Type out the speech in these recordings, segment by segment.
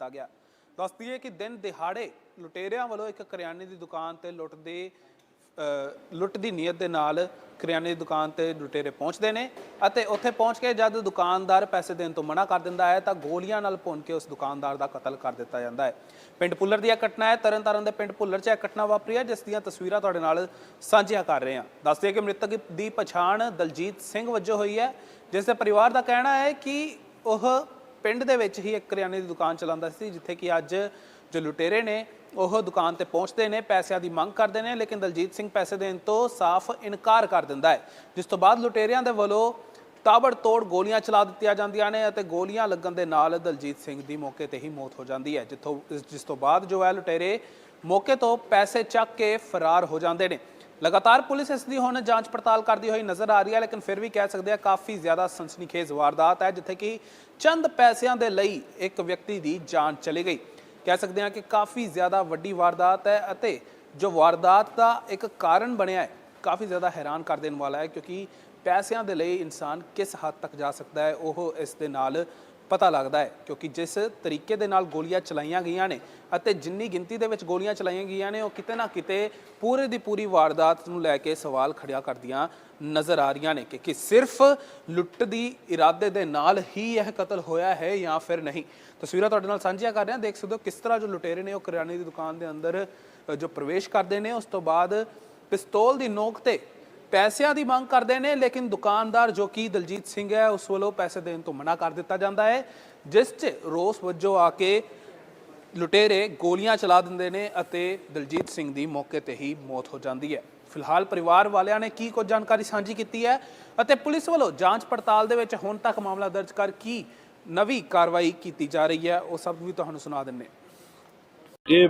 ਦਿੱਤਾ ਗਿਆ। ਦੱਸ ਦਈਏ ਕਿ ਦਿਨ ਦਿਹਾੜੇ ਲੁਟੇਰਿਆਂ ਵੱਲੋਂ ਇੱਕ ਕਰਿਆਨੇ ਦੀ ਦੁਕਾਨ ਤੇ ਲੁੱਟ ਦੇ ਲੁੱਟ ਦੀ ਨੀਅਤ ਦੇ ਨਾਲ ਕਰਿਆਨੇ ਦੀ ਦੁਕਾਨ ਤੇ ਲੁਟੇਰੇ ਪਹੁੰਚਦੇ ਨੇ ਅਤੇ ਉੱਥੇ ਪਹੁੰਚ ਕੇ ਜਦ ਦੁਕਾਨਦਾਰ ਪੈਸੇ ਦੇਣ ਤੋਂ ਮਨਾ ਕਰ ਦਿੰਦਾ ਹੈ ਤਾਂ ਗੋਲੀਆਂ ਨਾਲ ਭੁੰਨ ਕੇ ਉਸ ਦੁਕਾਨਦਾਰ ਦਾ ਕਤਲ ਕਰ ਦਿੱਤਾ ਜਾਂਦਾ ਹੈ। ਪਿੰਡ ਪੁੱਲਰ ਦੀ ਇਹ ਘਟਨਾ ਹੈ। ਤਰਨਤਾਰਨ ਦੇ ਪਿੰਡ ਪੁੱਲਰ 'ਚ ਇਹ ਘਟਨਾ ਵਾਪਰੀ ਹੈ, ਜਿਸ ਦੀਆਂ ਤਸਵੀਰਾਂ ਤੁਹਾਡੇ ਨਾਲ ਸਾਂਝੀਆਂ ਕਰ ਰਹੇ ਹਾਂ। ਦੱਸਦੇ ਹਾਂ ਕਿ ਮ੍ਰਿਤਕ ਦੀ ਪਛਾਣ ਦਲਜੀਤ ਸਿੰਘ ਵਜੋਂ ਹੋਈ ਹੈ, ਜਿਸ ਦੇ ਪਰਿਵਾਰ ਦਾ ਕਹਿਣਾ ਹੈ ਕਿ ਉਹ ਪਿੰਡ ਦੇ ਵਿੱਚ ਹੀ ਇੱਕ ਕਰਿਆਨੇ ਦੀ ਦੁਕਾਨ ਚਲਾਉਂਦਾ ਸੀ, ਜਿੱਥੇ ਕਿ ਅੱਜ ਜੋ ਲੁਟੇਰੇ ਨੇ, ਉਹ ਦੁਕਾਨ ਤੇ ਪਹੁੰਚਦੇ ਨੇ, ਪੈਸਿਆਂ ਦੀ ਮੰਗ ਕਰਦੇ ਨੇ, ਲੇਕਿਨ ਦਲਜੀਤ ਸਿੰਘ ਪੈਸੇ ਦੇਣ ਤੋਂ ਸਾਫ਼ ਇਨਕਾਰ ਕਰ ਦਿੰਦਾ ਹੈ। ਜਿਸ ਤੋਂ ਬਾਅਦ ਲੁਟੇਰਿਆਂ ਦੇ ਵੱਲੋਂ ਤਾਬੜ ਤੋੜ ਗੋਲੀਆਂ ਚਲਾ ਦਿੱਤੀਆਂ ਜਾਂਦੀਆਂ ਨੇ ਅਤੇ ਗੋਲੀਆਂ ਲੱਗਣ ਦੇ ਨਾਲ ਦਲਜੀਤ ਸਿੰਘ ਦੀ ਮੌਕੇ ਤੇ ਹੀ ਮੌਤ ਹੋ ਜਾਂਦੀ ਹੈ, ਜਿੱਥੋਂ, ਜਿਸ ਤੋਂ ਬਾਅਦ ਜੋ ਹੈ ਲੁਟੇਰੇ ਮੌਕੇ ਤੋਂ ਪੈਸੇ ਚੱਕ ਕੇ ਫਰਾਰ ਹੋ ਜਾਂਦੇ ਨੇ। ਲਗਾਤਾਰ ਪੁਲਿਸ ਇਸ ਦੀ ਹੁਣ ਜਾਂਚ ਪੜਤਾਲ ਕਰਦੀ ਹੋਈ ਨਜ਼ਰ ਆ ਰਹੀ ਹੈ, ਲੇਕਿਨ ਫਿਰ ਵੀ ਕਹਿ ਸਕਦੇ ਆ ਕਾਫੀ ਜ਼ਿਆਦਾ ਸਨਸਨੀਖੇਜ਼ ਵਾਰਦਾਤ ਹੈ, ਜਿੱਥੇ ਕਿ ਚੰਦ ਪੈਸਿਆਂ ਦੇ ਲਈ ਇੱਕ ਵਿਅਕਤੀ ਦੀ ਜਾਨ ਚਲੀ ਗਈ। ਕਹਿ ਸਕਦੇ ਹਾਂ ਕਿ ਕਾਫੀ ਜ਼ਿਆਦਾ ਵੱਡੀ ਵਾਰਦਾਤ ਹੈ ਅਤੇ ਜੋ ਵਾਰਦਾਤ ਦਾ ਇੱਕ ਕਾਰਨ ਬਣਿਆ ਹੈ, ਕਾਫੀ ਜ਼ਿਆਦਾ ਹੈਰਾਨ ਕਰ ਦੇਣ ਵਾਲਾ ਹੈ, ਕਿਉਂਕਿ ਪੈਸਿਆਂ ਦੇ ਲਈ ਇਨਸਾਨ ਕਿਸ ਹੱਦ ਤੱਕ ਜਾ ਸਕਦਾ ਹੈ, ਉਹ ਇਸ ਦੇ ਨਾਲ ਪਤਾ ਲੱਗਦਾ ਹੈ, ਕਿਉਂਕਿ ਜਿਸ ਤਰੀਕੇ ਦੇ ਨਾਲ ਗੋਲੀਆਂ ਚਲਾਈਆਂ ਗਈਆਂ ਨੇ ਅਤੇ ਜਿੰਨੀ ਗਿਣਤੀ ਦੇ ਵਿੱਚ ਗੋਲੀਆਂ ਚਲਾਈਆਂ ਗਈਆਂ ਨੇ, ਉਹ ਕਿਤੇ ਨਾ ਕਿਤੇ ਪੂਰੇ ਦੀ ਪੂਰੀ ਵਾਰਦਾਤ ਨੂੰ ਲੈ ਕੇ ਸਵਾਲ ਖੜਿਆ ਕਰਦੀਆਂ ਨਜ਼ਰ ਆ ਰਹੀਆਂ ਨੇ ਕਿ ਕਿ ਸਿਰਫ ਲੁੱਟ ਦੀ ਇਰਾਦੇ ਦੇ ਨਾਲ ਹੀ ਇਹ ਕਤਲ ਹੋਇਆ ਹੈ ਜਾਂ ਫਿਰ ਨਹੀਂ? ਤਸਵੀਰਾਂ ਤੁਹਾਡੇ ਨਾਲ ਸਾਂਝੀਆਂ ਕਰ ਰਹੇ ਹਾਂ ਦੇਖ ਸਕਦੇ ਹੋ ਕਿਸ ਤਰ੍ਹਾਂ ਜੋ ਲੁਟੇਰੇ ਨੇ ਉਹ ਕਰਿਆਨੇ ਦੀ ਦੁਕਾਨ ਦੇ ਅੰਦਰ ਜੋ ਪ੍ਰਵੇਸ਼ ਕਰਦੇ ਨੇ, ਉਸ ਤੋਂ ਬਾਅਦ ਪਿਸਤੌਲ ਦੀ ਨੋਕ ਤੇ ਪੈਸਿਆਂ ਦੀ ਮੰਗ ਕਰਦੇ ਨੇ, ਲੇਕਿਨ ਦੁਕਾਨਦਾਰ ਜੋ ਕਿ ਦਲਜੀਤ ਸਿੰਘ ਹੈ, ਉਸ ਵੱਲੋਂ ਪੈਸੇ ਦੇਣ ਤੋਂ ਮਨਾ ਕਰ ਦਿੱਤਾ ਜਾਂਦਾ ਹੈ, ਜਿਸ 'ਚ ਰੋਸ ਵਜੋਂ ਆ ਕੇ ਲੁਟੇਰੇ ਗੋਲੀਆਂ ਚਲਾ ਦਿੰਦੇ ਨੇ ਅਤੇ ਦਲਜੀਤ ਸਿੰਘ ਦੀ ਮੌਕੇ ਤੇ ਹੀ ਮੌਤ ਹੋ ਜਾਂਦੀ ਹੈ। ਫਿਲਹਾਲ ਪਰਿਵਾਰ ਵਾਲਿਆਂ ਨੇ ਕੀ ਕੁਝ ਜਾਣਕਾਰੀ ਸਾਂਝੀ ਕੀਤੀ ਹੈ ਅਤੇ ਪੁਲਿਸ ਵੱਲੋਂ ਜਾਂਚ ਪੜਤਾਲ ਦੇ ਵਿੱਚ ਹੁਣ ਤੱਕ ਮਾਮਲਾ ਦਰਜ ਕਰ ਕੀ ਨਵੀਂ ਕਾਰਵਾਈ ਕੀਤੀ ਜਾ ਰਹੀ ਹੈ, ਉਹ ਸਭ ਵੀ ਤੁਹਾਨੂੰ ਸੁਣਾ ਦਿੰਨੇ ਇਹ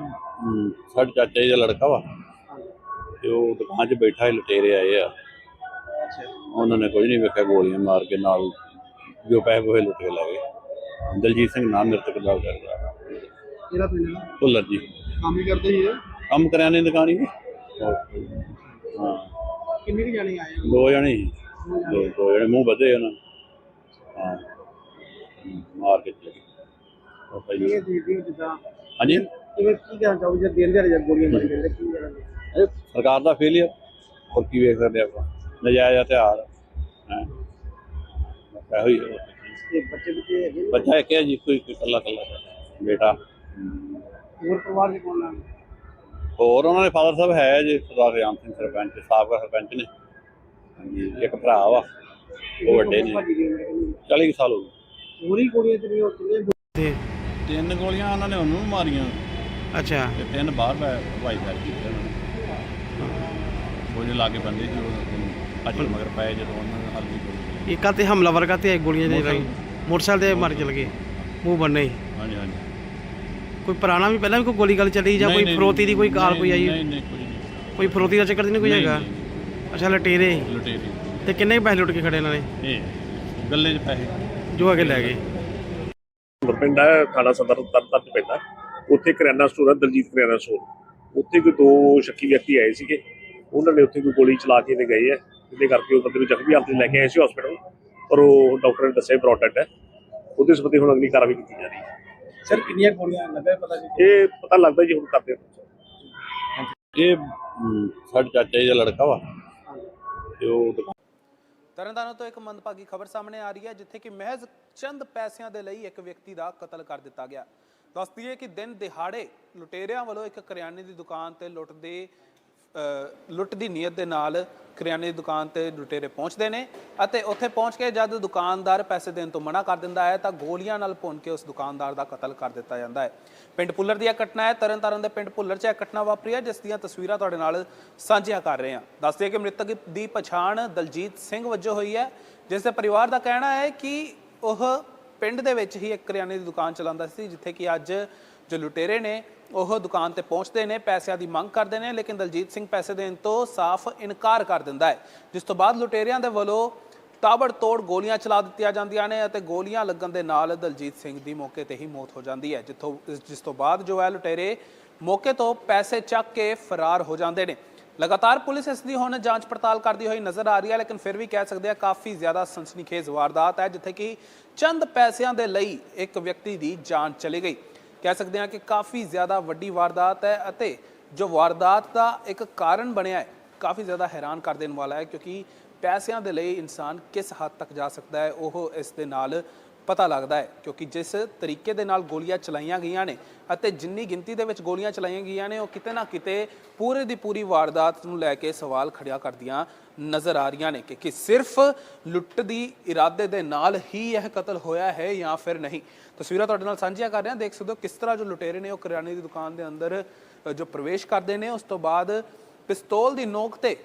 ਸਾਡੇ ਚਾਚਾ ਜੀ ਦਾ ਲੜਕਾ ਵਾ ਤੇ ਉਹ ਦੁਕਾਨ 'ਚ ਬੈਠਾ ਹੀ ਲਟੇਰੇ ਆਏ ਆ। ਉਹਨਾਂ ਨੇ ਕੁਝ ਨਹੀਂ ਵੇਖਿਆ ਗੋਲੀਆਂ ਮਾਰ ਕੇ ਨਾਲ ਜੋ ਪੈਸੇ ਉਹ ਲੁੱਟ ਕੇ ਲੈ ਗਏ। ਦਲਜੀਤ ਸਿੰਘ ਨਾਮ ਮ੍ਰਿਤਕ ਦਾ ਕਰਦਾ ਕਿਹੜਾ ਪਿੰਡ ਹੈ? ਭੁੱਲਰ ਜੀ। ਕੰਮ ਹੀ ਕਰਦੇ ਹੀ ਇਹ? ਕੰਮ ਕਰਿਆਨੇ ਦੀ ਦੁਕਾਨ ਹੀ ਹਾਂ। ਕਿੰਨੇ ਕੁ ਜਾਣੇ ਆਏ ਹੋ? ਦੋ ਜਣੇ ਸੀ। ਦੋ ਦੋ ਜਣੇ। ਮੂੰਹ ਵਧੇ ਉਹਨਾਂ ਨੇ। ਹਾਂ। ਮਾਰ ਕੇ ਚਲੇ ਗਏ। ਉਹ ਭਾਈ ਇਹ ਦੇਖਦੇ ਹੋ ਜਿੱਦਾਂ ਹਾਂਜੀ? ਕਿਵੇਂ ਕੀ ਕਹਿਣਾ ਚਾਹੋਗੇ? ਜੇ ਦਿਨ ਦਿਹਾੜੇ ਜਦ ਗੋਲੀਆਂ ਮਾਰੀ ਜਾਂਦੇ ਕੀ ਕਰਾਂਗੇ ਸਰਕਾਰ ਦਾ ਫੇਲਿਅਰ ਹੋਰ ਕੀ ਵੇਖ ਸਕਦੇ ਆਪਾਂ? ਨਜਾਇਜ਼ ਹਥਿਆਰ। ਹੈ? ਇਹੋ ਹੀ ਬੱਚੇ ਬੱਚੇ ਹੈਗੇ? ਬੱਚਾ ਇੱਕ ਹੈ ਜੀ ਕੋਈ ਕੋਈ ਇਕੱਲਾ ਇਕੱਲਾ ਬੇਟਾ। ਹੋਰ ਪਰਿਵਾਰ ਦੇ ਕੋਲ ਨਾਲ ਹੋਰ ਉਹਨਾਂ ਦੇ ਫਾਦਰ ਸਾਹਿਬ ਹੈ ਜੀ ਸਰਦਾਰ ਰਾਮ ਸਿੰਘ ਸਰਪੰਚ ਸਾਬਕਾ ਸਰਪੰਚ ਨੇ। ਹਾਂਜੀ ਇੱਕ ਭਰਾ ਵਾ। ਉਹ ਵੱਡੇ ਨੇ। ਭਾਜੀ ਗਏ ਮੇਰੇ ਕੋਲ। 40 ਕੁ ਸਾਲ ਹੋ ਗਏ। ਹੋਰੀ ਗੋਲੀਆਂ ਤੇ ਨਹੀਂ ਉਹ ਕਿੰਨੇ ਤਿੰਨ ਗੋਲੀਆਂ ਉਹਨਾਂ ਨੇ ਉਹਨੂੰ ਮਾਰੀਆਂ। ਅੱਛਾ। ਤੇ ਤਿੰਨ ਬਾਹਰ ਭਾਈ ਫੈਰ ਕੀਤੇ ਜੇ ਲਾਗੇ ਬੰਦੇ ਉਹ ਅੱਜ ਮਗਰ ਪਏ ਜਦੋਂ ਉਹਨਾਂ ਨੇ ਹੱਲ ਨਹੀਂ ਕੋਈ ਇੱਕ ਤੇ ਹਮਲਾਵਰ ਕਾ ਤੇ ਗੋਲੀਆਂ ਦੇ ਰਾਈ ਮੋਟਰਸਾਈਕਲ ਤੇ ਮਾਰ ਚਲ ਗਏ? ਮੂੰਹ ਬੰਨੇ ਹਾਂਜੀ ਹਾਂਜੀ। ਕੋਈ ਪੁਰਾਣਾ ਵੀ ਪਹਿਲਾਂ ਵੀ ਕੋਈ ਗੋਲੀ ਗੱਲ ਚੱਲੀ ਜਾਂ ਨਹੀਂ, ਕੋਈ ਨਹੀਂ, ਫਰੋਤੀ ਦੀ ਕੋਈ ਕਾਲ ਕੋਈ ਆਈ? ਨਹੀਂ ਨਹੀਂ ਕੋਈ ਨਹੀਂ। ਕੋਈ ਫਰੋਤੀ ਦਾ ਚੱਕਰ ਤੇ ਨਹੀਂ ਕੋਈ ਹੈਗਾ? ਅੱਛਾ ਲਟੇਰੇ। ਲੁਟੇਰੀ। ਤੇ ਕਿੰਨੇ ਕੁ ਪੈਸੇ ਲੁੱਟ ਕੇ ਖੜੇ ਇਹਨਾਂ ਨੇ? ਇਹ ਗੱਲੇ 'ਚ ਪੈਸੇ। ਜੋ ਅਗੇ ਲੈ ਗਏ। ਪਿੰਡ ਹੈ ਥਾਣਾ ਸਦਰ ਤਰਤਨ ਪਿੰਡ ਹੈ। ਉੱਥੇ ਕਰਿਆਨਾ ਸਟੋਰ ਹੈ ਦਲਜੀਤ ਕਰਿਆਨਾ ਸਟੋਰ ਉੱਥੇ ਕੋਈ ਦੋ ਸ਼ੱਕੀ ਵਿਅਕਤੀ ਆਏ ਸੀਗੇ। ਉਹਨਾਂ ਨੇ ਉੱਥੇ ਕੋਈ ਗੋਲੀ ਚਲਾ ਕੇ ਤੇ ਗਏ ਆ। ਜਿਹਦੇ ਕਰਕੇ ਉਹ ਬੰਦੇ ਨੂੰ ਜ਼ਖਮੀ ਹਾਲਤ ਲੈ ਕੇ ਆਏ ਸੀ ਹਸਪੀਟਲ ਪਰ ਉਹ ਡਾਕਟਰ ਨੇ ਦੱਸਿਆ ਬ੍ਰੌਡਡ ਹੈ। ਉਹਦੇ ਸੰਬੰਧੀ ਹੁਣ ਅਗਲੀ ਕਾਰਵਾਈ ਕੀਤੀ ਜਾ ਰਹੀ ਹੈ। ਸਰ ਕਿੰਨੀਆਂ ਗੋਲੀਆਂ ਲੱਗਾ ਪਤਾ ਨਹੀਂ। ਇਹ ਪਤਾ ਲੱਗਦਾ ਜੀ ਹੁਣ ਕਰਦੇ ਹਾਂ ਇਹ ਸਾਡੇ ਚਾਚਾ ਜੀ ਦਾ ਲੜਕਾ ਵਾ। ਤੇ ਉਹ ਤਰਨਤਾਰਨ ਤੋਂ ਇੱਕ ਮੰਦਭਾਗੀ ਖਬਰ ਸਾਹਮਣੇ ਆ ਰਹੀ ਹੈ ਜਿੱਥੇ ਕਿ ਮਹਿਜ਼ ਚੰਦ ਪੈਸਿਆਂ ਦੇ ਲਈ ਇੱਕ ਵਿਅਕਤੀ ਦਾ ਕਤਲ ਕਰ ਦਿੱਤਾ ਗਿਆ। ਦੱਸ ਦਈਏ ਕਿ ਦਿਨ ਦਿਹਾੜੇ ਲੁਟੇਰਿਆਂ ਵੱਲੋਂ ਇੱਕ ਕਰਿਆਨੇ ਦੀ ਦੁਕਾਨ ਤੇ ਲੁੱਟ ਦੇ ਅ, ਲੁੱਟ ਦੀ ਨੀਅਤ ਦੇ ਨਾਲ ਕਰਿਆਨੇ ਦੀ ਦੁਕਾਨ ਤੇ ਲੁਟੇਰੇ ਪਹੁੰਚਦੇ ਨੇ ਅਤੇ ਉੱਥੇ ਪਹੁੰਚ ਕੇ ਜਦ ਦੁਕਾਨਦਾਰ ਪੈਸੇ ਦੇਣ ਤੋਂ ਮਨਾ ਕਰ ਦਿੰਦਾ ਹੈ ਤਾਂ ਗੋਲੀਆਂ ਨਾਲ ਭੁੰਨ ਕੇ ਉਸ ਦੁਕਾਨਦਾਰ ਦਾ ਕਤਲ ਕਰ ਦਿੱਤਾ ਜਾਂਦਾ ਹੈ। ਪਿੰਡ ਪੁੱਲਰ ਦੀ ਇਹ ਘਟਨਾ ਹੈ। ਤਰਨਤਾਰਨ ਦੇ ਪਿੰਡ ਪੁੱਲਰ 'ਚ ਇਹ ਘਟਨਾ ਵਾਪਰੀ ਹੈ, ਜਿਸ ਦੀਆਂ ਤਸਵੀਰਾਂ ਤੁਹਾਡੇ ਨਾਲ ਸਾਂਝੀਆਂ ਕਰ ਰਹੇ ਹਾਂ। ਦੱਸਦੇ ਕਿ ਮ੍ਰਿਤਕ ਦੀ ਪਛਾਣ ਦਲਜੀਤ ਸਿੰਘ ਵਜੋਂ ਹੋਈ ਹੈ, ਜਿਸ ਦੇ ਪਰਿਵਾਰ ਦਾ ਕਹਿਣਾ ਹੈ ਕਿ ਉਹ ਪਿੰਡ ਦੇ ਵਿੱਚ ਹੀ ਇੱਕ ਕਰਿਆਨੇ ਦੀ ਦੁਕਾਨ ਚਲਾਉਂਦਾ ਸੀ, ਜਿੱਥੇ ਕਿ ਅੱਜ ਜੋ ਲੁਟੇਰੇ ਨੇ ਉਹ ਦੁਕਾਨ ਤੇ ਪਹੁੰਚਦੇ ਨੇ, ਪੈਸਿਆਂ ਦੀ ਮੰਗ ਕਰਦੇ ਨੇ, ਲੇਕਿਨ ਦਲਜੀਤ ਸਿੰਘ ਪੈਸੇ ਦੇਣ ਤੋਂ ਸਾਫ਼ ਇਨਕਾਰ ਕਰ ਦਿੰਦਾ ਹੈ। ਜਿਸ ਤੋਂ ਬਾਅਦ ਲੁਟੇਰਿਆਂ ਦੇ ਵੱਲੋਂ ਤਾਬੜ ਤੋੜ ਗੋਲੀਆਂ ਚਲਾ ਦਿੱਤੀਆਂ ਜਾਂਦੀਆਂ ਨੇ ਅਤੇ ਗੋਲੀਆਂ ਲੱਗਣ ਦੇ ਨਾਲ ਦਲਜੀਤ ਸਿੰਘ ਦੀ ਮੌਕੇ ਤੇ ਹੀ ਮੌਤ ਹੋ ਜਾਂਦੀ ਹੈ, ਜਿੱਥੋਂ ਜਿਸ ਤੋਂ ਬਾਅਦ ਜੋ ਹੈ ਲੁਟੇਰੇ ਮੌਕੇ ਤੋਂ ਪੈਸੇ ਚੱਕ ਕੇ ਫਰਾਰ ਹੋ ਜਾਂਦੇ ਨੇ। ਲਗਾਤਾਰ ਪੁਲਿਸ ਇਸ ਦੀ ਹੁਣ ਜਾਂਚ ਪੜਤਾਲ ਕਰਦੀ ਹੋਈ ਨਜ਼ਰ ਆ ਰਹੀ ਹੈ, ਲੇਕਿਨ ਫਿਰ ਵੀ ਕਹਿ ਸਕਦੇ ਆ ਕਾਫੀ ਜ਼ਿਆਦਾ ਸਨਸਨੀਖੇਜ਼ ਵਾਰਦਾਤ ਹੈ, ਜਿੱਥੇ ਕਿ ਚੰਦ ਪੈਸਿਆਂ ਦੇ ਲਈ ਇੱਕ ਵਿਅਕਤੀ ਦੀ ਜਾਨ ਚਲੀ ਗਈ। ਕਹਿ ਸਕਦੇ ਹਾਂ ਕਿ ਕਾਫੀ ਜ਼ਿਆਦਾ ਵੱਡੀ ਵਾਰਦਾਤ ਹੈ ਅਤੇ ਜੋ ਵਾਰਦਾਤ ਦਾ ਇੱਕ ਕਾਰਨ ਬਣਿਆ ਹੈ, ਕਾਫੀ ਜ਼ਿਆਦਾ ਹੈਰਾਨ ਕਰ ਦੇਣ ਵਾਲਾ ਹੈ ਕਿਉਂਕਿ ਪੈਸਿਆਂ ਦੇ ਲਈ ਇਨਸਾਨ ਕਿਸ ਹੱਦ ਤੱਕ ਜਾ ਸਕਦਾ ਹੈ, ਉਹ ਇਸ ਦੇ ਨਾਲ ਪਤਾ ਲੱਗਦਾ ਹੈ ਕਿਉਂਕਿ ਜਿਸ ਤਰੀਕੇ ਦੇ ਨਾਲ ਗੋਲੀਆਂ ਚਲਾਈਆਂ ਗਈਆਂ ਨੇ ਅਤੇ ਜਿੰਨੀ ਗਿਣਤੀ ਦੇ ਵਿੱਚ ਗੋਲੀਆਂ ਚਲਾਈਆਂ ਗਈਆਂ ਨੇ, ਉਹ ਕਿਤੇ ਨਾ ਕਿਤੇ ਪੂਰੇ ਦੀ ਪੂਰੀ ਵਾਰਦਾਤ ਨੂੰ ਲੈ ਕੇ ਸਵਾਲ ਖੜਿਆ ਕਰਦੀਆਂ ਨਜ਼ਰ ਆ ਰਹੀਆਂ ਨੇ ਕਿ ਕਿ ਸਿਰਫ ਲੁੱਟ ਦੀ ਇਰਾਦੇ ਦੇ ਨਾਲ ਹੀ ਇਹ ਕਤਲ ਹੋਇਆ ਹੈ ਜਾਂ ਫਿਰ ਨਹੀਂ। ਤਸਵੀਰਾਂ ਤੁਹਾਡੇ ਨਾਲ ਸਾਂਝੀਆਂ ਕਰ ਰਹੇ ਹਾਂ। ਦੇਖ ਸਕਦੇ ਹੋ ਕਿਸ ਤਰ੍ਹਾਂ ਜੋ ਲੁਟੇਰੇ ਨੇ ਉਹ ਕਰਿਆਨੇ ਦੀ ਦੁਕਾਨ ਦੇ ਅੰਦਰ ਜੋ ਪ੍ਰਵੇਸ਼ ਕਰਦੇ ਨੇ, ਉਸ ਤੋਂ ਬਾਅਦ ਪਿਸਤੌਲ ਦੀ ਨੋਕ ਤੇ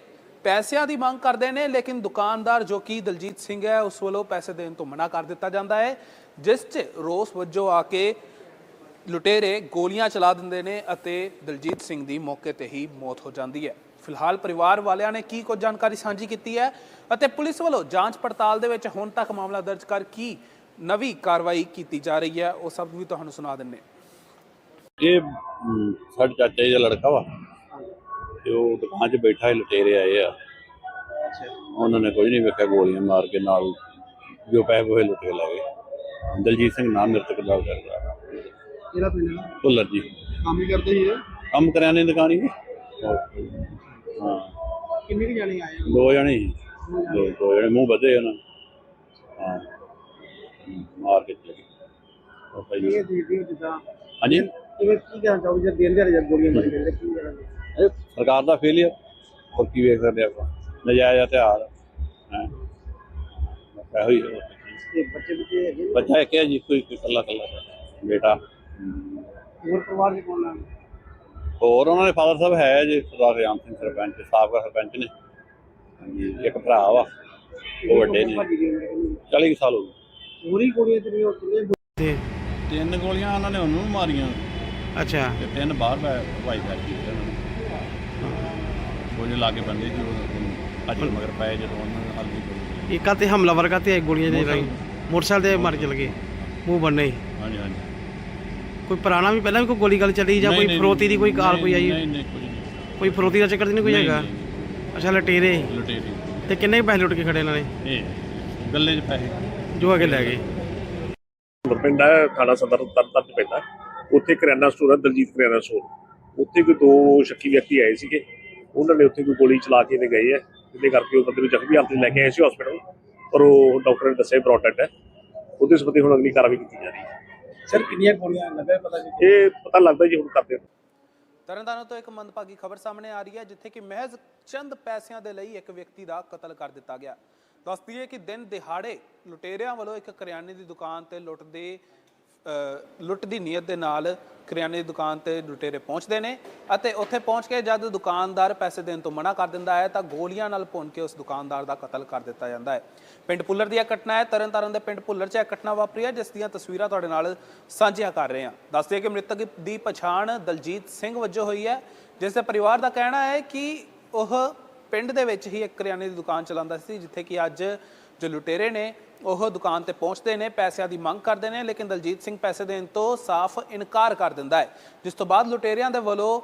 ਪੈਸਿਆਂ ਦੀ ਮੰਗ ਕਰਦੇ ਨੇ, ਲੇਕਿਨ ਦੁਕਾਨਦਾਰ ਜੋ ਕਿ ਦਲਜੀਤ ਸਿੰਘ ਹੈ, ਉਸ ਵੱਲੋਂ ਪੈਸੇ ਦੇਣ ਤੋਂ ਮਨਾ ਕਰ ਦਿੱਤਾ ਜਾਂਦਾ ਹੈ, ਜਿਸ 'ਚ ਰੋਸ ਵਜੋਂ ਆ ਕੇ ਲੁਟੇਰੇ ਗੋਲੀਆਂ ਚਲਾ ਦਿੰਦੇ ਨੇ ਅਤੇ ਦਲਜੀਤ ਸਿੰਘ ਦੀ ਮੌਕੇ ਤੇ ਹੀ ਮੌਤ ਹੋ ਜਾਂਦੀ ਹੈ। ਫਿਲਹਾਲ ਪਰਿਵਾਰ ਵਾਲਿਆਂ ਨੇ ਕੀ ਕੁਝ ਜਾਣਕਾਰੀ ਸਾਂਝੀ ਕੀਤੀ ਹੈ ਅਤੇ ਪੁਲਿਸ ਵੱਲੋਂ ਜਾਂਚ ਪੜਤਾਲ ਦੇ ਵਿੱਚ ਹੁਣ ਤੱਕ ਮਾਮਲਾ ਦਰਜ ਕਰ ਕੀ ਨਵੀਂ ਕਾਰਵਾਈ ਕੀਤੀ ਜਾ ਰਹੀ ਹੈ ਉਹ ਸਭ ਵੀ ਤੁਹਾਨੂੰ ਸੁਣਾ ਦਿੰਨੇ ਇਹ ਸਾਡੇ ਚਾਚਾ ਜੀ ਦਾ ਲੜਕਾ ਵਾ ਤੇ ਉਹ ਦੁਕਾਨ 'ਚ ਬੈਠਾ ਹੀ ਲੁਟੇਰੇ ਆਏ ਆ। ਉਹਨਾਂ ਨੇ ਕੁਝ ਨਹੀਂ ਵੇਖਿਆ ਗੋਲੀਆਂ ਮਾਰ ਕੇ ਨਾਲ ਜੋ ਪੈਸੇ ਉਹ ਲੁੱਟ ਕੇ ਲੈ ਗਏ। ਦਲਜੀਤ ਸਿੰਘ ਨਾਮ ਮ੍ਰਿਤਕ ਦਾ ਕਰਦਾ ਕਿਹੜਾ ਪਿੰਡ ਭੁੱਲਰ ਜੀ। ਕੰਮ ਹੀ ਕਰਦੇ ਹੀ ਕੰਮ ਕਰਿਆਨੇ ਦੀ ਦੁਕਾਨ ਹੀ। ਨੇ ਹਾਂ। ਕਿੰਨੇ ਕੁ ਜਾਣੇ ਆਏ ਦੋ ਜਣੇ ਸੀ। ਦੋ ਦੋ ਜਣੇ। ਮੂੰਹ ਵਧੇ ਉਹਨਾਂ ਨੇ। ਹਾਂ। ਹਮ, ਮਾਰ ਕੇ ਚਲੇ ਗਏ। ਉਹ ਭਾਈ ਦੇਖਦੇ ਹੋ ਜਿੱਦਾਂ ਹਾਂਜੀ? ਕਿਵੇਂ ਕੀ ਕਹਿਣਾ ਚਾਹੋਗੇ? ਜੇ ਦਿਨ ਦਿਹਾੜੇ ਜਦ ਗੋਲੀਆਂ ਮਾਰੀ ਜਾਂਦੇ ਕੀ ਕਰਾਂਗੇ ਇਹ ਸਰਕਾਰ ਦਾ ਫੇਲਿਅਰ ਹੋਰ ਕੀ ਵੇਖ ਸਕਦੇ ਆਪਾਂ? ਨਜਾਇਜ਼ ਹਥਿਆਰ। ਹੈ? ਇਹੋ ਹੀ ਹੈ। ਤੇ ਬੱਚੇ ਬੱਚੇ ਹੈਗੇ ਨੇ? ਬੱਚਾ ਇੱਕ ਹੈ ਜੀ ਕੋਈ ਕੋਈ ਇਕੱਲਾ ਇਕੱਲਾ। ਬੇਟਾ। ਹੋਰ ਪਰਿਵਾਰ ਦੇ ਕੋਲ ਨਾਲ ਹੋਰ ਉਹਨਾਂ ਦੇ ਫਾਦਰ ਸਾਹਿਬ ਹੈ ਜੀ ਸਰਦਾਰ ਰਾਮ ਸਿੰਘ ਸਰਪੰਚ ਸਾਬਕਾ ਸਰਪੰਚ ਨੇ। ਹਾਂਜੀ ਇੱਕ ਭਰਾ ਵਾ ਉਹ ਵੱਡੇ ਨੇ। 40 ਕੁ ਸਾਲ ਹੋ ਗਏ। ਪੂਰੀ ਗੋਲੀਆਂ ਤੇ ਨਹੀਂ ਉਹ ਕਿੰਨੇ ਤਿੰਨ ਗੋਲੀਆਂ ਉਹਨਾਂ ਨੇ ਉਹਨੂੰ ਮਾਰੀਆਂ। ਅੱਛਾ। ਤੇ ਤਿੰਨ ਬਾਹਰ ਭਾਈ ਸਾਹਿਬ ਕੀਤੇ ਉਹਨਾਂ ਨੇ। ਉਹ ਜੋ ਲਾਗੇ ਬੰਦੇ ਸੀ ਉਹ ਅੱਜ ਮਗਰ ਪਏ ਜਦੋਂ ਉਹਨਾਂ ਨੇ ਹਲਦੀ ਗੋਲੀ ਇੱਕ ਤੇ ਹਮਲਾਵਰ ਕਾ ਤੇ ਗੋਲੀਆਂ ਦੇ ਰਾਈ ਮੋਟਰਸਾਈਕਲ ਤੇ ਮਾਰ ਚਲ ਗਏ ਮੂੰਹ ਬੰਨੇ ਹਾਂਜੀ ਹਾਂਜੀ। ਕੋਈ ਪੁਰਾਣਾ ਵੀ ਪਹਿਲਾਂ ਵੀ ਕੋਈ ਗੋਲੀ ਗੱਲ ਚੱਲੀ ਜਾਂ ਕੋਈ ਫਰੋਤੀ ਦੀ ਕੋਈ ਕਾਲ ਕੋਈ ਆਈ? ਨਹੀਂ ਨਹੀਂ ਕੁਝ ਨਹੀਂ। ਕੋਈ ਫਰੋਤੀ ਦਾ ਚੱਕਰ ਤਾਂ ਨਹੀਂ ਕੋਈ ਹੈਗਾ? ਅੱਛਾ ਲਟੇਰੇ। ਲੁਟੇਰੇ। ਤੇ ਕਿੰਨੇ ਕੁ ਪੈਸੇ ਲੁੱਟ ਕੇ ਖੜੇ ਇਹਨਾਂ ਨੇ? ਇਹ ਗੱਲੇ 'ਚ ਪੈਸੇ। ਜੋ ਅਗੇ ਲੈ ਗਏ। ਪਿੰਡ ਹੈ ਥਾਣਾ ਸਦਰ ਤਰਤਨ ਪੈਂਦਾ ਉੱਥੇ ਕਰਿਆਨਾ ਸਟੋਰ ਹੈ ਦਲਜੀਤ ਕਰਿਆਨਾ ਸਟੋਰ ਉੱਥੇ ਕੋਈ ਦੋ ਸ਼ੱਕੀ ਵਿਅਕਤੀ ਆਏ ਸੀਗੇ। ਉਹਨਾਂ ਨੇ ਉੱਥੇ ਕੋਈ ਗੋਲੀ ਚਲਾ ਕੇ ਨੇ ਗਏ ਹੈ। ਜਿਹਦੇ ਕਰਕੇ ਉਹ ਬੰਦੇ ਨੂੰ ਜ਼ਖਮੀ ਹਾਲਤ 'ਚ ਲੈ ਕੇ ਆਏ ਸੀ ਹਸਪੀਟਲ ਪਰ ਉਹ ਡਾਕਟਰ ਨੇ ਦੱਸਿਆ ਬ੍ਰੌਡਡ ਹੈ। ਉਹਦੇ ਸੰਬੰਧੀ ਹੁਣ ਅਗਲੀ ਕਾਰਵਾਈ ਕੀਤੀ ਜਾ ਰਹੀ ਹੈ। ਸਰ ਕਿੰਨੀਆਂ ਗੋਲੀਆਂ ਲੱਗਾ ਪਤਾ ਨਹੀਂ ਇਹ ਪਤਾ ਲੱਗਦਾ ਜੀ ਹੁਣ ਕਰਦੇ ਹਾਂ ਤਰਨਤਾਰਨ ਤੋਂ ਇੱਕ ਮੰਦਭਾਗੀ ਖਬਰ ਸਾਹਮਣੇ ਆ ਰਹੀ ਹੈ ਜਿੱਥੇ ਕਿ ਮਹਿਜ਼ ਚੰਦ ਪੈਸਿਆਂ ਦੇ ਲਈ ਇੱਕ ਵਿਅਕਤੀ ਦਾ ਕਤਲ ਕਰ ਦਿੱਤਾ ਗਿਆ। ਦੱਸਦੀ ਹੈ ਕਿ ਦਿਨ ਦਿਹਾੜੇ ਲੁਟੇਰਿਆਂ ਵੱਲੋਂ ਇੱਕ ਕਰਿਆਨੇ ਦੀ ਦੁਕਾਨ ਤੇ ਲੁੱਟ ਦੇ ਅ, ਲੁੱਟ ਦੀ ਨੀਅਤ ਦੇ ਨਾਲ ਕਰਿਆਨੇ ਦੀ ਦੁਕਾਨ ਤੇ ਲੁਟੇਰੇ ਪਹੁੰਚਦੇ ਨੇ ਅਤੇ ਉੱਥੇ ਪਹੁੰਚ ਕੇ ਜਦ ਦੁਕਾਨਦਾਰ ਪੈਸੇ ਦੇਣ ਤੋਂ ਮਨਾ ਕਰ ਦਿੰਦਾ ਹੈ ਤਾਂ ਗੋਲੀਆਂ ਨਾਲ ਭੁੰਨ ਕੇ ਉਸ ਦੁਕਾਨਦਾਰ ਦਾ ਕਤਲ ਕਰ ਦਿੱਤਾ ਜਾਂਦਾ ਹੈ। ਪਿੰਡ ਪੁੱਲਰ ਦੀ ਇਹ ਘਟਨਾ ਹੈ। ਤਰਨਤਾਰਨ ਦੇ ਪਿੰਡ ਪੁੱਲਰ 'ਚ ਇਹ ਘਟਨਾ ਵਾਪਰੀ ਹੈ, ਜਿਸ ਦੀਆਂ ਤਸਵੀਰਾਂ ਤੁਹਾਡੇ ਨਾਲ ਸਾਂਝੀਆਂ ਕਰ ਰਹੇ ਹਾਂ। ਦੱਸਦੇ ਕਿ ਮ੍ਰਿਤਕ ਦੀ ਪਛਾਣ ਦਲਜੀਤ ਸਿੰਘ ਵਜੋਂ ਹੋਈ ਹੈ, ਜਿਸ ਦੇ ਪਰਿਵਾਰ ਦਾ ਕਹਿਣਾ ਹੈ ਕਿ ਉਹ ਪਿੰਡ ਦੇ ਵਿੱਚ ਹੀ ਇੱਕ ਕਰਿਆਨੇ ਦੀ ਦੁਕਾਨ ਚਲਾਉਂਦਾ ਸੀ, ਜਿੱਥੇ ਕਿ ਅੱਜ ਜੋ ਲੁਟੇਰੇ ਨੇ, ਉਹ ਦੁਕਾਨ ਤੇ ਪਹੁੰਚਦੇ ਨੇ, ਪੈਸਿਆਂ ਦੀ ਮੰਗ ਕਰਦੇ ਨੇ, ਲੇਕਿਨ ਦਲਜੀਤ ਸਿੰਘ ਪੈਸੇ ਦੇਣ ਤੋਂ ਸਾਫ਼ ਇਨਕਾਰ ਕਰ ਦਿੰਦਾ ਹੈ। ਜਿਸ ਤੋਂ ਬਾਅਦ ਲੁਟੇਰਿਆਂ ਦੇ ਵੱਲੋਂ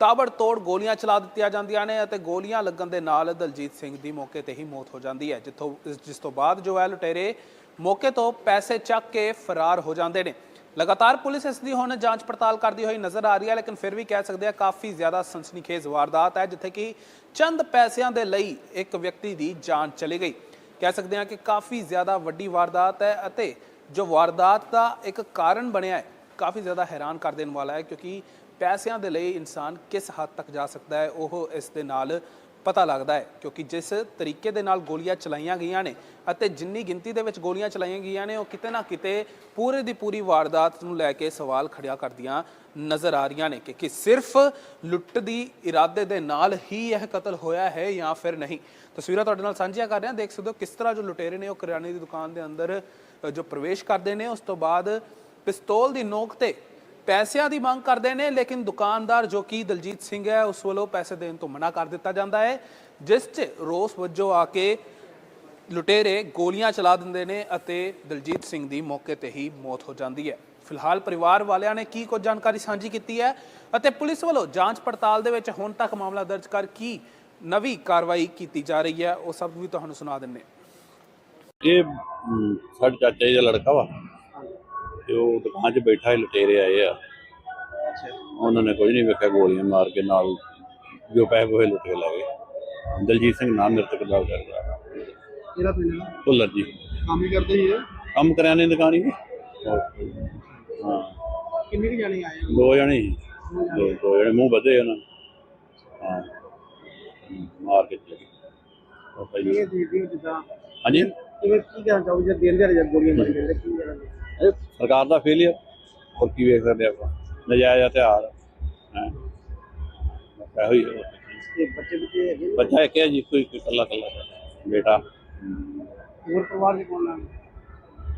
ਤਾਬੜ ਤੋੜ ਗੋਲੀਆਂ ਚਲਾ ਦਿੱਤੀਆਂ ਜਾਂਦੀਆਂ ਨੇ ਅਤੇ ਗੋਲੀਆਂ ਲੱਗਣ ਦੇ ਨਾਲ ਦਲਜੀਤ ਸਿੰਘ ਦੀ ਮੌਕੇ ਤੇ ਹੀ ਮੌਤ ਹੋ ਜਾਂਦੀ ਹੈ, ਜਿੱਥੋਂ, ਜਿਸ ਤੋਂ ਬਾਅਦ ਜੋ ਹੈ ਲੁਟੇਰੇ ਮੌਕੇ ਤੋਂ ਪੈਸੇ ਚੱਕ ਕੇ ਫਰਾਰ ਹੋ ਜਾਂਦੇ ਨੇ। ਲਗਾਤਾਰ ਪੁਲਿਸ ਇਸ ਦੀ ਹੁਣ ਜਾਂਚ ਪੜਤਾਲ ਕਰਦੀ ਹੋਈ ਨਜ਼ਰ ਆ ਰਹੀ ਹੈ, ਲੇਕਿਨ ਫਿਰ ਵੀ ਕਹਿ ਸਕਦੇ ਆ ਕਾਫੀ ਜ਼ਿਆਦਾ ਸਨਸਨੀਖੇਜ਼ ਵਾਰਦਾਤ ਹੈ, ਜਿੱਥੇ ਕਿ ਚੰਦ ਪੈਸਿਆਂ ਦੇ ਲਈ ਇੱਕ ਵਿਅਕਤੀ ਦੀ ਜਾਨ ਚਲੀ ਗਈ। ਕਹਿ ਸਕਦੇ ਹਾਂ ਕਿ ਕਾਫੀ ਜ਼ਿਆਦਾ ਵੱਡੀ ਵਾਰਦਾਤ ਹੈ ਅਤੇ ਜੋ ਵਾਰਦਾਤ ਦਾ ਇੱਕ ਕਾਰਨ ਬਣਿਆ ਹੈ, ਕਾਫੀ ਜ਼ਿਆਦਾ ਹੈਰਾਨ ਕਰ ਦੇਣ ਵਾਲਾ ਹੈ ਕਿਉਂਕਿ ਪੈਸਿਆਂ ਦੇ ਲਈ ਇਨਸਾਨ ਕਿਸ ਹੱਦ ਤੱਕ ਜਾ ਸਕਦਾ ਹੈ, ਉਹ ਇਸ ਦੇ ਨਾਲ ਪਤਾ ਲੱਗਦਾ ਹੈ ਕਿਉਂਕਿ ਜਿਸ ਤਰੀਕੇ ਦੇ ਨਾਲ ਗੋਲੀਆਂ ਚਲਾਈਆਂ ਗਈਆਂ ਨੇ ਅਤੇ ਜਿੰਨੀ ਗਿਣਤੀ ਦੇ ਵਿੱਚ ਗੋਲੀਆਂ ਚਲਾਈਆਂ ਗਈਆਂ ਨੇ, ਉਹ ਕਿਤੇ ਨਾ ਕਿਤੇ ਪੂਰੇ ਦੀ ਪੂਰੀ ਵਾਰਦਾਤ ਨੂੰ ਲੈ ਕੇ ਸਵਾਲ ਖੜਿਆ ਕਰਦੀਆਂ ਨਜ਼ਰ ਆ ਰਹੀਆਂ ਨੇ ਕਿ ਕਿ ਸਿਰਫ ਲੁੱਟ ਦੀ ਇਰਾਦੇ ਦੇ ਨਾਲ ਹੀ ਇਹ ਕਤਲ ਹੋਇਆ ਹੈ ਜਾਂ ਫਿਰ ਨਹੀਂ। ਤਸਵੀਰਾਂ ਤੁਹਾਡੇ ਨਾਲ ਸਾਂਝੀਆਂ ਕਰ ਰਿਹਾ। ਦੇਖ ਸਕਦੇ ਹੋ ਕਿਸ ਤਰ੍ਹਾਂ ਜੋ ਲੁਟੇਰੇ ਨੇ ਉਹ ਕਰਿਆਨੇ ਦੀ ਦੁਕਾਨ ਦੇ ਅੰਦਰ ਜੋ ਪ੍ਰਵੇਸ਼ ਕਰਦੇ ਨੇ, ਉਸ ਤੋਂ ਬਾਅਦ ਪਿਸਤੌਲ ਦੀ ਨੋਕ ਤੇ ਪੈਸਿਆਂ ਦੀ ਮੰਗ ਕਰਦੇ ਨੇ, ਲੇਕਿਨ ਦੁਕਾਨਦਾਰ ਜੋ ਕਿ ਦਲਜੀਤ ਸਿੰਘ ਹੈ, ਉਸ ਵੱਲੋਂ ਪੈਸੇ ਦੇਣ ਤੋਂ ਮਨਾ ਕਰ ਦਿੱਤਾ ਜਾਂਦਾ ਹੈ, ਜਿਸ 'ਚ ਰੋਸ ਵਜੋਂ ਆ ਕੇ ਲੁਟੇਰੇ ਗੋਲੀਆਂ ਚਲਾ ਦਿੰਦੇ ਨੇ ਅਤੇ ਦਲਜੀਤ ਸਿੰਘ ਦੀ ਮੌਕੇ ਤੇ ਹੀ ਮੌਤ ਹੋ ਜਾਂਦੀ ਹੈ। ਫਿਲਹਾਲ ਪਰਿਵਾਰ ਵਾਲਿਆਂ ਨੇ ਕੀ ਕੁਝ ਜਾਣਕਾਰੀ ਸਾਂਝੀ ਕੀਤੀ ਹੈ ਅਤੇ ਪੁਲਿਸ ਵੱਲੋਂ ਜਾਂਚ ਪੜਤਾਲ ਦੇ ਵਿੱਚ ਹੁਣ ਤੱਕ ਮਾਮਲਾ ਦਰਜ ਕਰ ਕੀ ਨਵੀਂ ਕਾਰਵਾਈ ਕੀਤੀ ਜਾ ਰਹੀ ਹੈ ਉਹ ਸਭ ਵੀ ਤੁਹਾਨੂੰ ਸੁਣਾ ਦਿੰਨੇ ਇਹ ਸਾਡੇ ਚਾਚਾ ਜੀ ਦਾ ਲੜਕਾ ਵਾ ਤੇ ਉਹ ਦੁਕਾਨ 'ਚ ਬੈਠਾ ਹੀ ਲੁਟੇਰੇ ਆਏ ਆ। ਉਹਨਾਂ ਨੇ ਕੁਝ ਨਹੀਂ ਵੇਖਿਆ ਗੋਲੀਆਂ ਮਾਰ ਕੇ ਨਾਲ ਜੋ ਪੈਸੇ ਪੂਸੇ ਲੁੱਟ ਕੇ ਲੈ ਗਏ। ਦਲਜੀਤ ਸਿੰਘ ਨਾਮ ਮ੍ਰਿਤਕ ਦਾ ਕਰਦਾ ਕਿਹੜਾ ਪਿੰਡ ਭੁੱਲਰ ਜੀ। ਕੰਮ ਹੀ ਕਰਦੇ ਸੀ ਕੰਮ ਕਰਿਆਨੇ ਦੀ ਦੁਕਾਨ ਹੀ। ਹਾਂ। ਕਿੰਨੇ ਕੁ ਜਾਣੇ ਆਏ ਦੋ ਜਣੇ ਸੀ। ਦੋ ਦੋ ਜਣੇ ਮੂੰਹ ਵਧੇ ਉਹਨਾਂ ਨੇ। ਹਾਂ। ਹਮ, ਮਾਰ ਕੇ ਚਲੇ ਗਏ। ਉਹ ਭਾਈ ਇਹ ਵੀਡੀਓ ਜਿੱਦਾਂ ਹਾਂਜੀ? ਕਿਵੇਂ ਕੀ ਕਹਿਣਾ ਚਾਹੋਗੇ? ਜੇ ਦਿਨ ਦਿਹਾੜੇ ਜਦ ਗੋਲੀਆਂ ਮਾਰੀ ਜਾਂਦੇ ਕੀ ਕਰਾਂਗੇ ਇਹ ਸਰਕਾਰ ਦਾ ਫੇਲਿਅਰ ਹੋਰ ਕੀ ਵੇਖ ਸਕਦੇ ਆਪਾਂ? ਨਜਾਇਜ਼ ਹਥਿਆਰ ਹੈ? ਇਹੋ ਹੀ ਹੈ। ਤੇ ਬੱਚੇ ਬੱਚੇ ਹੈਗੇ? ਨੇ? ਬੱਚਾ ਇੱਕ ਹੈ ਜੀ ਕੋਈ ਕੋਈ ਇਕੱਲਾ ਇਕੱਲਾ। ਬੇਟਾ। ਹੋਰ ਪਰਿਵਾਰ ਦੇ ਕੋਲ ਨਾਲ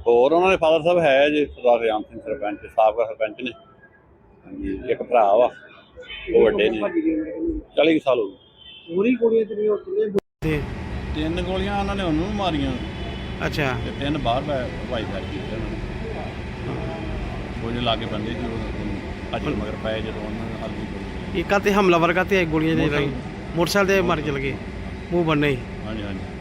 ਹੋਰ ਉਹਨਾਂ ਦੇ ਫਾਦਰ ਸਾਹਿਬ ਹੈ ਜੀ ਸਰਦਾਰ ਰਿਆਮ ਸਿੰਘ ਸਰਪੰਚ ਸਾਬਕਾ ਸਰਪੰਚ ਨੇ। ਹਾਂਜੀ ਇੱਕ ਭਰਾ ਵਾ ਉਹ ਵੱਡੇ ਨੇ। ਭਾਜੀ ਦੀ ਉਮਰ ਕਿੰਨੀ? 40 ਕੁ ਸਾਲ ਹੋ ਗਏ। ਹੋਰੀ ਗੋਲੀਆਂ ਤੇ ਉਹ ਕਿੰਨੇ ਤਿੰਨ ਗੋਲੀਆਂ ਉਹਨਾਂ ਨੇ ਉਹਨੂੰ ਵੀ ਮਾਰੀਆਂ। ਅੱਛਾ। ਤੇ ਤਿੰਨ ਬਾਹਰ ਭਾਈ ਸਾਹਿਬ ਕੀਤੇ ਉਹਨਾਂ ਨੇ। ਉਹ ਜੋ ਲਾਗੇ ਬੰਦੇ ਸੀ ਉਹ ਅੱਜ ਮਗਰ ਪਏ ਜਦੋਂ ਉਹਨਾਂ ਨੇ ਹਲਦੀ ਗੋਲੀ ਇੱਕ ਤੇ ਹਮਲਾਵਰ ਕਾ ਤੇ ਗੋਲੀਆਂ ਦੇ ਰਾਈ ਮੋਟਰਸਾਈਕਲ ਤੇ ਮਾਰ ਚਲ ਗਏ। ਮੂੰਹ ਬੰਨੇ ਹਾਂਜੀ ਹਾਂਜੀ।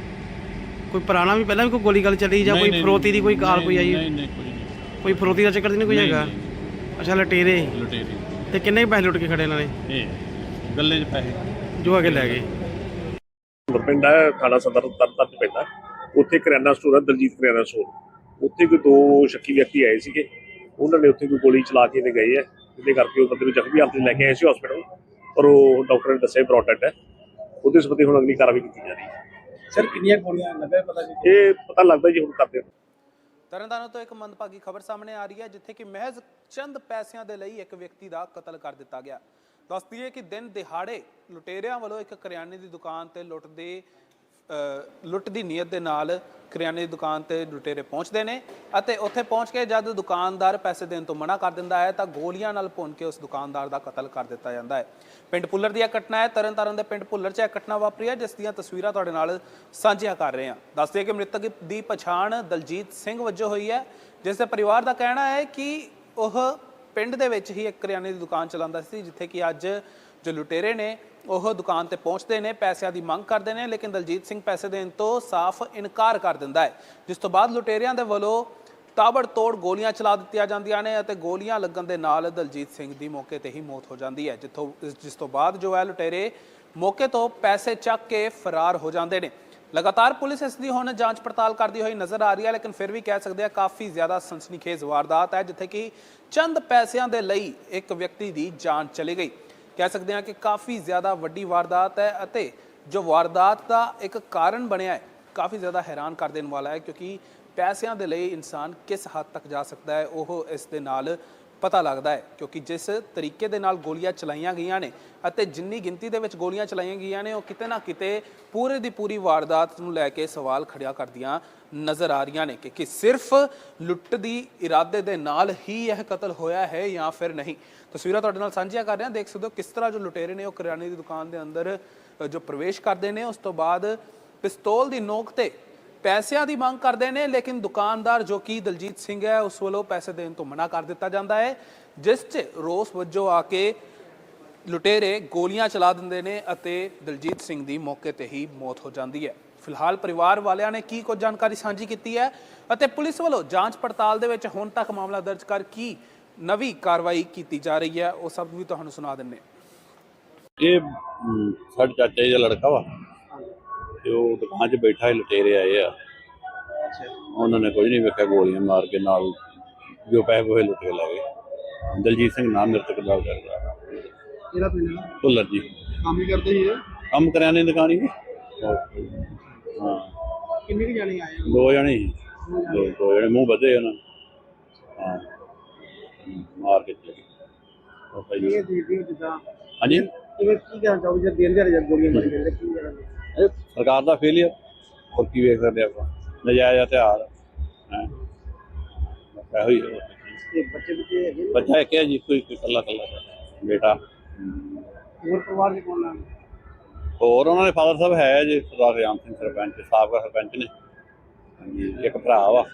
ਕੋਈ ਪੁਰਾਣਾ ਵੀ ਪਹਿਲਾਂ ਵੀ ਕੋਈ ਗੋਲੀ ਗੱਲ ਚੱਲੀ ਜਾਂ ਕੋਈ ਫਰੋਤੀ ਦੀ ਕੋਈ ਕਾਲ ਕੋਈ ਆਈ? ਨਹੀਂ ਨਹੀਂ ਕੋਈ ਨਹੀਂ। ਕੋਈ ਫਰੋਤੀ ਦਾ ਚੱਕਰ ਨਹੀਂ ਕੋਈ ਹੈਗਾ? ਅੱਛਾ ਲਟੇਰੇ। ਲੁਟੇਰੀ। ਤੇ ਕਿੰਨੇ ਕੁ ਪੈਸੇ ਲੁੱਟ ਕੇ ਖੜੇ ਇਹਨਾਂ ਨੇ? ਇਹ ਗੱਲੇ 'ਚ ਪੈਸੇ। ਜੋ ਅਗੇ ਲੈ ਗਏ। ਪਿੰਡ ਹੈ ਥਾਣਾ ਸਦਰ ਤਰਤਨ ਪੈਂਦਾ ਉੱਥੇ ਕਰਿਆਨਾ ਸਟੋਰ ਹੈ ਦਲਜੀਤ ਕਰਿਆਨਾ ਸਟੋਰ ਉੱਥੇ ਕੋਈ ਦੋ ਸ਼ੱਕੀ ਵਿਅਕਤੀ ਆਏ ਸੀਗੇ। ਉਹਨਾਂ ਨੇ ਉੱਥੇ ਕੋਈ ਗੋਲੀ ਚਲਾ ਕੇ ਤੇ ਗਏ ਹੈ ਜਿਹਦੇ ਕਰਕੇ ਉਹ ਬੰਦੇ ਨੂੰ ਜ਼ਖਮੀ ਹਾਲਤ 'ਚ ਲੈ ਕੇ ਆਏ ਸੀ ਹਸਪੀਟਲ ਪਰ ਉਹ ਡਾਕਟਰ ਨੇ ਦੱਸਿਆ ਬ੍ਰੌਡਡ ਹੈ। ਉਹਦੇ ਸੰਬੰਧੀ ਹੁਣ ਅਗਲੀ ਕਾਰਵਾਈ ਕੀਤੀ ਜਾ ਰਹੀ ਹੈ। ਸਰ ਕਿੰਨੀਆਂ ਗੋਲੀਆਂ ਲੱਗਾ ਪਤਾ ਨਹੀਂ ਇਹ ਪਤਾ ਲੱਗਦਾ ਜੀ ਹੁਣ ਕਰਦੇ ਹਾਂ। ਤਰਨਤਾਰਨ ਤੋਂ ਇੱਕ ਮੰਦਭਾਗੀ ਖਬਰ ਸਾਹਮਣੇ ਆ ਰਹੀ ਹੈ ਜਿੱਥੇ ਕਿ ਮਹਿਜ਼ ਚੰਦ ਪੈਸਿਆਂ ਦੇ ਲਈ ਇੱਕ ਵਿਅਕਤੀ ਦਾ ਕਤਲ ਕਰ ਦਿੱਤਾ ਗਿਆ ਦੱਸ ਦਈਏ ਕਿ ਦਿਨ ਦਿਹਾੜੇ ਲੁਟੇਰਿਆਂ ਵੱਲੋਂ ਇੱਕ ਕਰਿਆਨੇ ਦੀ ਦੁਕਾਨ ਤੇ ਲੁੱਟ ਦੇ ਅ, ਲੁੱਟ ਦੀ ਨੀਅਤ ਦੇ ਨਾਲ ਕਰਿਆਨੇ ਦੀ ਦੁਕਾਨ ਤੇ ਲੁਟੇਰੇ ਪਹੁੰਚਦੇ ਨੇ ਅਤੇ ਉੱਥੇ ਪਹੁੰਚ ਕੇ ਜਦ ਦੁਕਾਨਦਾਰ ਪੈਸੇ ਦੇਣ ਤੋਂ ਮਨਾ ਕਰ ਦਿੰਦਾ ਹੈ ਤਾਂ ਗੋਲੀਆਂ ਨਾਲ ਭੁੰਨ ਕੇ ਉਸ ਦੁਕਾਨਦਾਰ ਦਾ ਕਤਲ ਕਰ ਦਿੱਤਾ ਜਾਂਦਾ ਹੈ। ਪਿੰਡ ਪੁੱਲਰ ਦੀ ਇਹ ਘਟਨਾ ਹੈ। ਤਰਨਤਾਰਨ ਦੇ ਪਿੰਡ ਪੁੱਲਰ 'ਚ ਇਹ ਘਟਨਾ ਵਾਪਰੀ ਹੈ, ਜਿਸ ਦੀਆਂ ਤਸਵੀਰਾਂ ਤੁਹਾਡੇ ਨਾਲ ਸਾਂਝੀਆਂ ਕਰ ਰਹੇ ਹਾਂ। ਦੱਸਦੇ ਕਿ ਮ੍ਰਿਤਕ ਦੀ ਪਛਾਣ ਦਲਜੀਤ ਸਿੰਘ ਵਜੋਂ ਹੋਈ ਹੈ, ਜਿਸ ਦੇ ਪਰਿਵਾਰ ਦਾ ਕਹਿਣਾ ਹੈ ਕਿ ਉਹ ਪਿੰਡ ਦੇ ਵਿੱਚ ਹੀ ਇੱਕ ਕਰਿਆਨੇ ਦੀ ਦੁਕਾਨ ਚਲਾਉਂਦਾ ਸੀ, ਜਿੱਥੇ ਕਿ ਅੱਜ ਜੋ ਲੁਟੇਰੇ ਨੇ, ਉਹ ਦੁਕਾਨ ਤੇ ਪਹੁੰਚਦੇ ਨੇ, ਪੈਸਿਆਂ ਦੀ ਮੰਗ ਕਰਦੇ ਨੇ, ਲੇਕਿਨ ਦਲਜੀਤ ਸਿੰਘ ਪੈਸੇ ਦੇਣ ਤੋਂ ਸਾਫ਼ ਇਨਕਾਰ ਕਰ ਦਿੰਦਾ ਹੈ। ਜਿਸ ਤੋਂ ਬਾਅਦ ਲੁਟੇਰਿਆਂ ਦੇ ਵੱਲੋਂ ਤਾਬੜ ਤੋੜ ਗੋਲੀਆਂ ਚਲਾ ਦਿੱਤੀਆਂ ਜਾਂਦੀਆਂ ਨੇ ਅਤੇ ਗੋਲੀਆਂ ਲੱਗਣ ਦੇ ਨਾਲ ਦਲਜੀਤ ਸਿੰਘ ਦੀ ਮੌਕੇ ਤੇ ਹੀ ਮੌਤ ਹੋ ਜਾਂਦੀ ਹੈ, ਜਿੱਥੋਂ, ਜਿਸ ਤੋਂ ਬਾਅਦ ਜੋ ਹੈ ਲੁਟੇਰੇ ਮੌਕੇ ਤੋਂ ਪੈਸੇ ਚੱਕ ਕੇ ਫਰਾਰ ਹੋ ਜਾਂਦੇ ਨੇ। ਲਗਾਤਾਰ ਪੁਲਿਸ ਇਸ ਦੀ ਹੁਣ ਜਾਂਚ ਪੜਤਾਲ ਕਰਦੀ ਹੋਈ ਨਜ਼ਰ ਆ ਰਹੀ ਹੈ, ਲੇਕਿਨ ਫਿਰ ਵੀ ਕਹਿ ਸਕਦੇ ਆ ਕਾਫੀ ਜ਼ਿਆਦਾ ਸਨਸਨੀਖੇਜ਼ ਵਾਰਦਾਤ ਹੈ, ਜਿੱਥੇ ਕਿ ਚੰਦ ਪੈਸਿਆਂ ਦੇ ਲਈ ਇੱਕ ਵਿਅਕਤੀ ਦੀ ਜਾਨ ਚਲੀ ਗਈ। ਕਹਿ ਸਕਦੇ ਹਾਂ ਕਿ ਕਾਫੀ ਜ਼ਿਆਦਾ ਵੱਡੀ ਵਾਰਦਾਤ ਹੈ ਅਤੇ ਜੋ ਵਾਰਦਾਤ ਦਾ ਇੱਕ ਕਾਰਨ ਬਣਿਆ ਹੈ, ਕਾਫੀ ਜ਼ਿਆਦਾ ਹੈਰਾਨ ਕਰ ਦੇਣ ਵਾਲਾ ਹੈ ਕਿਉਂਕਿ ਪੈਸਿਆਂ ਦੇ ਲਈ ਇਨਸਾਨ ਕਿਸ ਹੱਦ ਤੱਕ ਜਾ ਸਕਦਾ ਹੈ, ਉਹ ਇਸ ਦੇ ਨਾਲ ਪਤਾ ਲੱਗਦਾ ਹੈ, ਕਿਉਂਕਿ ਜਿਸ ਤਰੀਕੇ ਦੇ ਨਾਲ ਗੋਲੀਆਂ ਚਲਾਈਆਂ ਗਈਆਂ ਨੇ ਅਤੇ ਜਿੰਨੀ ਗਿਣਤੀ ਦੇ ਵਿੱਚ ਗੋਲੀਆਂ ਚਲਾਈਆਂ ਗਈਆਂ ਨੇ, ਉਹ ਕਿਤੇ ਨਾ ਕਿਤੇ ਪੂਰੇ ਦੀ ਪੂਰੀ ਵਾਰਦਾਤ ਨੂੰ ਲੈ ਕੇ ਸਵਾਲ ਖੜਿਆ ਕਰਦੀਆਂ ਨਜ਼ਰ ਆ ਰਹੀਆਂ ਨੇ ਕਿ ਸਿਰਫ ਲੁੱਟ ਦੀ ਇਰਾਦੇ ਦੇ ਨਾਲ ਹੀ ਇਹ ਕਤਲ ਹੋਇਆ ਹੈ ਜਾਂ ਫਿਰ ਨਹੀਂ? ਤਸਵੀਰਾਂ ਤੁਹਾਡੇ ਨਾਲ ਸਾਂਝੀਆਂ ਕਰ ਰਹੇ ਹਾਂ ਦੇਖ ਸਕਦੇ ਹੋ ਕਿਸ ਤਰ੍ਹਾਂ ਜੋ ਲੁਟੇਰੇ ਨੇ ਉਹ ਕਰਿਆਨੇ ਦੀ ਦੁਕਾਨ ਦੇ ਅੰਦਰ ਜੋ ਪ੍ਰਵੇਸ਼ ਕਰਦੇ ਨੇ, ਉਸ ਤੋਂ ਬਾਅਦ ਪਿਸਤੌਲ ਦੀ ਨੋਕ ਤੇ ਪੈਸਿਆਂ ਦੀ ਮੰਗ ਕਰਦੇ ਨੇ, ਲੇਕਿਨ ਦੁਕਾਨਦਾਰ ਜੋ ਕਿ ਦਲਜੀਤ ਸਿੰਘ ਹੈ, ਉਸ ਵੱਲੋਂ ਪੈਸੇ ਦੇਣ ਤੋਂ ਮਨਾ ਕਰ ਦਿੱਤਾ ਜਾਂਦਾ ਹੈ, ਜਿਸ 'ਚ ਰੋਸ ਵਜੋਂ ਆ ਕੇ ਲੁਟੇਰੇ ਗੋਲੀਆਂ ਚਲਾ ਦਿੰਦੇ ਨੇ ਅਤੇ ਦਲਜੀਤ ਸਿੰਘ ਦੀ ਮੌਕੇ ਤੇ ਹੀ ਮੌਤ ਹੋ ਜਾਂਦੀ ਹੈ। ਫਿਲਹਾਲ ਪਰਿਵਾਰ ਵਾਲਿਆਂ ਨੇ ਕੀ ਕੁਝ ਜਾਣਕਾਰੀ ਸਾਂਝੀ ਕੀਤੀ ਹੈ ਅਤੇ ਪੁਲਿਸ ਵੱਲੋਂ ਜਾਂਚ ਪੜਤਾਲ ਦੇ ਵਿੱਚ ਹੁਣ ਤੱਕ ਮਾਮਲਾ ਦਰਜ ਕਰ ਕੀ ਨਵੀਂ ਕਾਰਵਾਈ ਕੀਤੀ ਜਾ ਰਹੀ ਹੈ, ਉਹ ਸਭ ਵੀ ਤੁਹਾਨੂੰ ਸੁਣਾ ਦਿੰਨੇ ਹਾਂ। ਇਹ ਸਾਡੇ ਚਾਚਾ ਜੀ ਦਾ ਲੜਕਾ ਵਾ। ਤੇ ਉਹ ਦੁਕਾਨ 'ਚ ਬੈਠਾ ਹੀ ਲੁਟੇਰੇ ਆਏ ਆ। ਉਹਨਾਂ ਨੇ ਕੁਝ ਨਹੀਂ ਵੇਖਿਆ ਗੋਲੀਆਂ ਮਾਰ ਕੇ ਨਾਲ ਜੋ ਪੈਸੇ ਪੂਸੇ ਲੁੱਟ ਕੇ ਲੈ ਗਏ। ਦਲਜੀਤ ਸਿੰਘ ਨਾਮ ਮ੍ਰਿਤਕ ਦਾ ਕਰਦਾ ਕਿਹੜਾ ਪਿੰਡ ਭੁੱਲਰ ਜੀ। ਕੰਮ ਹੀ ਕਰਦੇ ਸੀ ਕੰਮ ਕਰਿਆਨੇ ਦੀ ਦੁਕਾਨ ਹੀ ਹਾਂ। ਕਿੰਨੇ ਕੁ ਜਾਣੇ ਆਏ ਦੋ ਜਣੇ। ਦੋ ਦੋ ਜਣੇ ਮੂੰਹ ਵਧੇ ਉਹਨਾਂ। ਹਾਂ। ਮਾਰ ਕੇ ਚਲੇ ਉਹ ਭਾਈ ਇਹ ਵੀਡੀਓ ਜਿੱਦਾਂ ਹਾਂਜੀ? ਕਿਵੇਂ ਕੀ ਕਹਿਣਾ ਚਾਹੋਗੇ? ਜੇ ਦਿਨ ਦਿਹਾੜੇ ਜਦ ਗੋਲੀਆਂ ਮਾਰੀ ਜਾਂਦੇ ਕੀ ਕਰਾਂਗੇ ਇਹ ਸਰਕਾਰ ਦਾ ਫੇਲਿਅਰ ਹੋਰ ਕੀ ਵੇਖ ਸਕਦੇ ਆਪਾਂ? ਨਜਾਇਜ਼ ਹਥਿਆਰ ਹੈ? ਇਹੋ ਹੀ ਹੈ। ਤੇ ਬੱਚੇ ਬੱਚੇ ਹੈਗੇ ਨੇ? ਬੱਚਾ ਇੱਕ ਹੈ ਜੀ ਕੋਈ ਕੋਈ ਇਕੱਲਾ ਇਕੱਲਾ ਬੇਟਾ। ਹੋਰ ਪਰਿਵਾਰ ਦੇ ਕੋਲ ਨਾਲ ਹੋਰ ਉਹਨਾਂ ਦੇ ਫਾਦਰ ਸਾਹਿਬ ਹੈ ਜੀ ਸਰਦਾਰ ਰਿਆਮ ਸਿੰਘ ਸਰਪੰਚ ਸਾਬਕਾ ਸਰਪੰਚ ਨੇ। ਹਾਂਜੀ ਇੱਕ ਭਰਾ ਵਾ।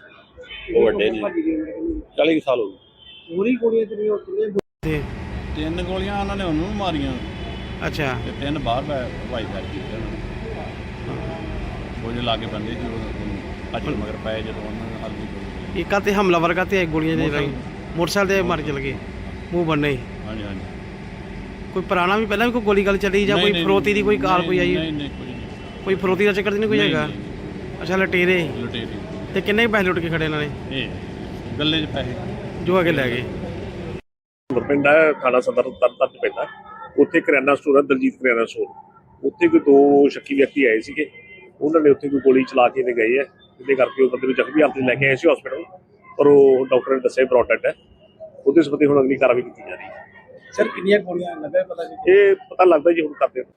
ਉਹ ਵੱਡੇ ਨੇ। ਭਾਜੀ ਦੀ ਉਮਰ ਕਿੰਨੀ? 40 ਕੁ ਸਾਲ ਹੋ ਗਏ। ਹੋਰੀ ਗੋਲੀਆਂ ਤੇ ਨਹੀਂ ਉਹ ਕਿੰਨੇ ਤਿੰਨ ਗੋਲੀਆਂ ਉਹਨਾਂ ਨੇ ਉਹਨੂੰ ਵੀ ਮਾਰੀਆਂ। ਅੱਛਾ। ਤੇ ਤਿੰਨ ਬਾਹਰ ਭਾਈ ਸਾਹਿਬ ਕੀਤੇ ਉਹਨਾਂ ਨੇ ਜੋ ਲਾਗੇ ਬੰਦੇ ਸੀ ਉਹ ਅੱਜ ਮਗਰ ਪਏ ਜਦੋਂ ਉਹਨਾਂ ਨੇ ਹਲਦੀ ਗੋਲੀ ਇੱਕ ਤੇ ਹਮਲਾਵਰ ਕਾ ਤੇ ਗੋਲੀਆਂ ਦੇ ਰਾਈ ਮੋਟਰਸਾਈਕਲ। ਤੇ ਮਾਰ ਚਲ ਗਏ ਮੂੰਹ ਬੰਨੇ। ਹਾਂਜੀ ਹਾਂਜੀ। ਕੋਈ ਪੁਰਾਣਾ ਵੀ ਪਹਿਲਾਂ ਵੀ ਕੋਈ ਗੋਲੀ ਗੱਲ ਚੱਲੀ ਜਾਂ ਕੋਈ ਫਰੋਤੀ ਦੀ ਕੋਈ ਕਾਲ ਕੋਈ ਆਈ? ਨਹੀਂ ਨਹੀਂ ਕੋਈ ਨਹੀਂ। ਕੋਈ ਫਰੋਤੀ ਦਾ ਚੱਕਰ ਤਾਂ ਨਹੀਂ ਕੋਈ ਹੈਗਾ? ਅੱਛਾ ਲਟੇਰੇ। ਲੁਟੇਰੀ। ਤੇ ਕਿੰਨੇ ਕੁ ਪੈਸੇ ਲੁੱਟ ਕੇ ਖੜੇ ਇਹਨਾਂ ਨੇ? ਇਹ ਗੱਲੇ 'ਚ ਪੈਸੇ। ਜੋ ਅਗੇ ਲੈ ਗਏ। ਪਿੰਡ ਹੈ ਥਾਣਾ ਸਦਰ ਤਰਤਨ ਪੈਂਦਾ। ਉੱਥੇ ਕਰਿਆਨਾ ਸਟੋਰ ਹੈ ਦਲਜੀਤ ਕਰਿਆਨਾ ਸਟੋਰ ਉੱਥੇ ਕੋਈ ਦੋ ਸ਼ੱਕੀ ਵਿਅਕਤੀ ਆਏ ਸੀਗੇ। ਉਹਨਾਂ ਨੇ ਉੱਥੇ ਕੋਈ ਗੋਲੀ ਚਲਾ ਕੇ ਤੇ ਗਏ ਆ। ਜਿਹਦੇ ਕਰਕੇ ਉਹ ਬੰਦੇ ਨੂੰ ਜ਼ਖਮੀ ਹਾਲਤ 'ਚ ਲੈ ਕੇ ਆਏ ਸੀ ਹਸਪੀਟਲ ਪਰ ਉਹ ਡਾਕਟਰ ਨੇ ਦੱਸਿਆ ਬ੍ਰੌਡਡ ਹੈ। ਉਹਦੇ ਸੰਬੰਧੀ ਹੁਣ ਅਗਲੀ ਕਾਰਵਾਈ ਕੀਤੀ ਜਾ ਰਹੀ ਹੈ। ਸਰ ਕਿੰਨੀਆਂ ਗੋਲੀਆਂ ਲੱਗਾ ਪਤਾ ਨਹੀਂ ਇਹ ਪਤਾ ਲੱਗਦਾ ਜੀ ਹੁਣ ਕਰਦੇ ਹਾਂ।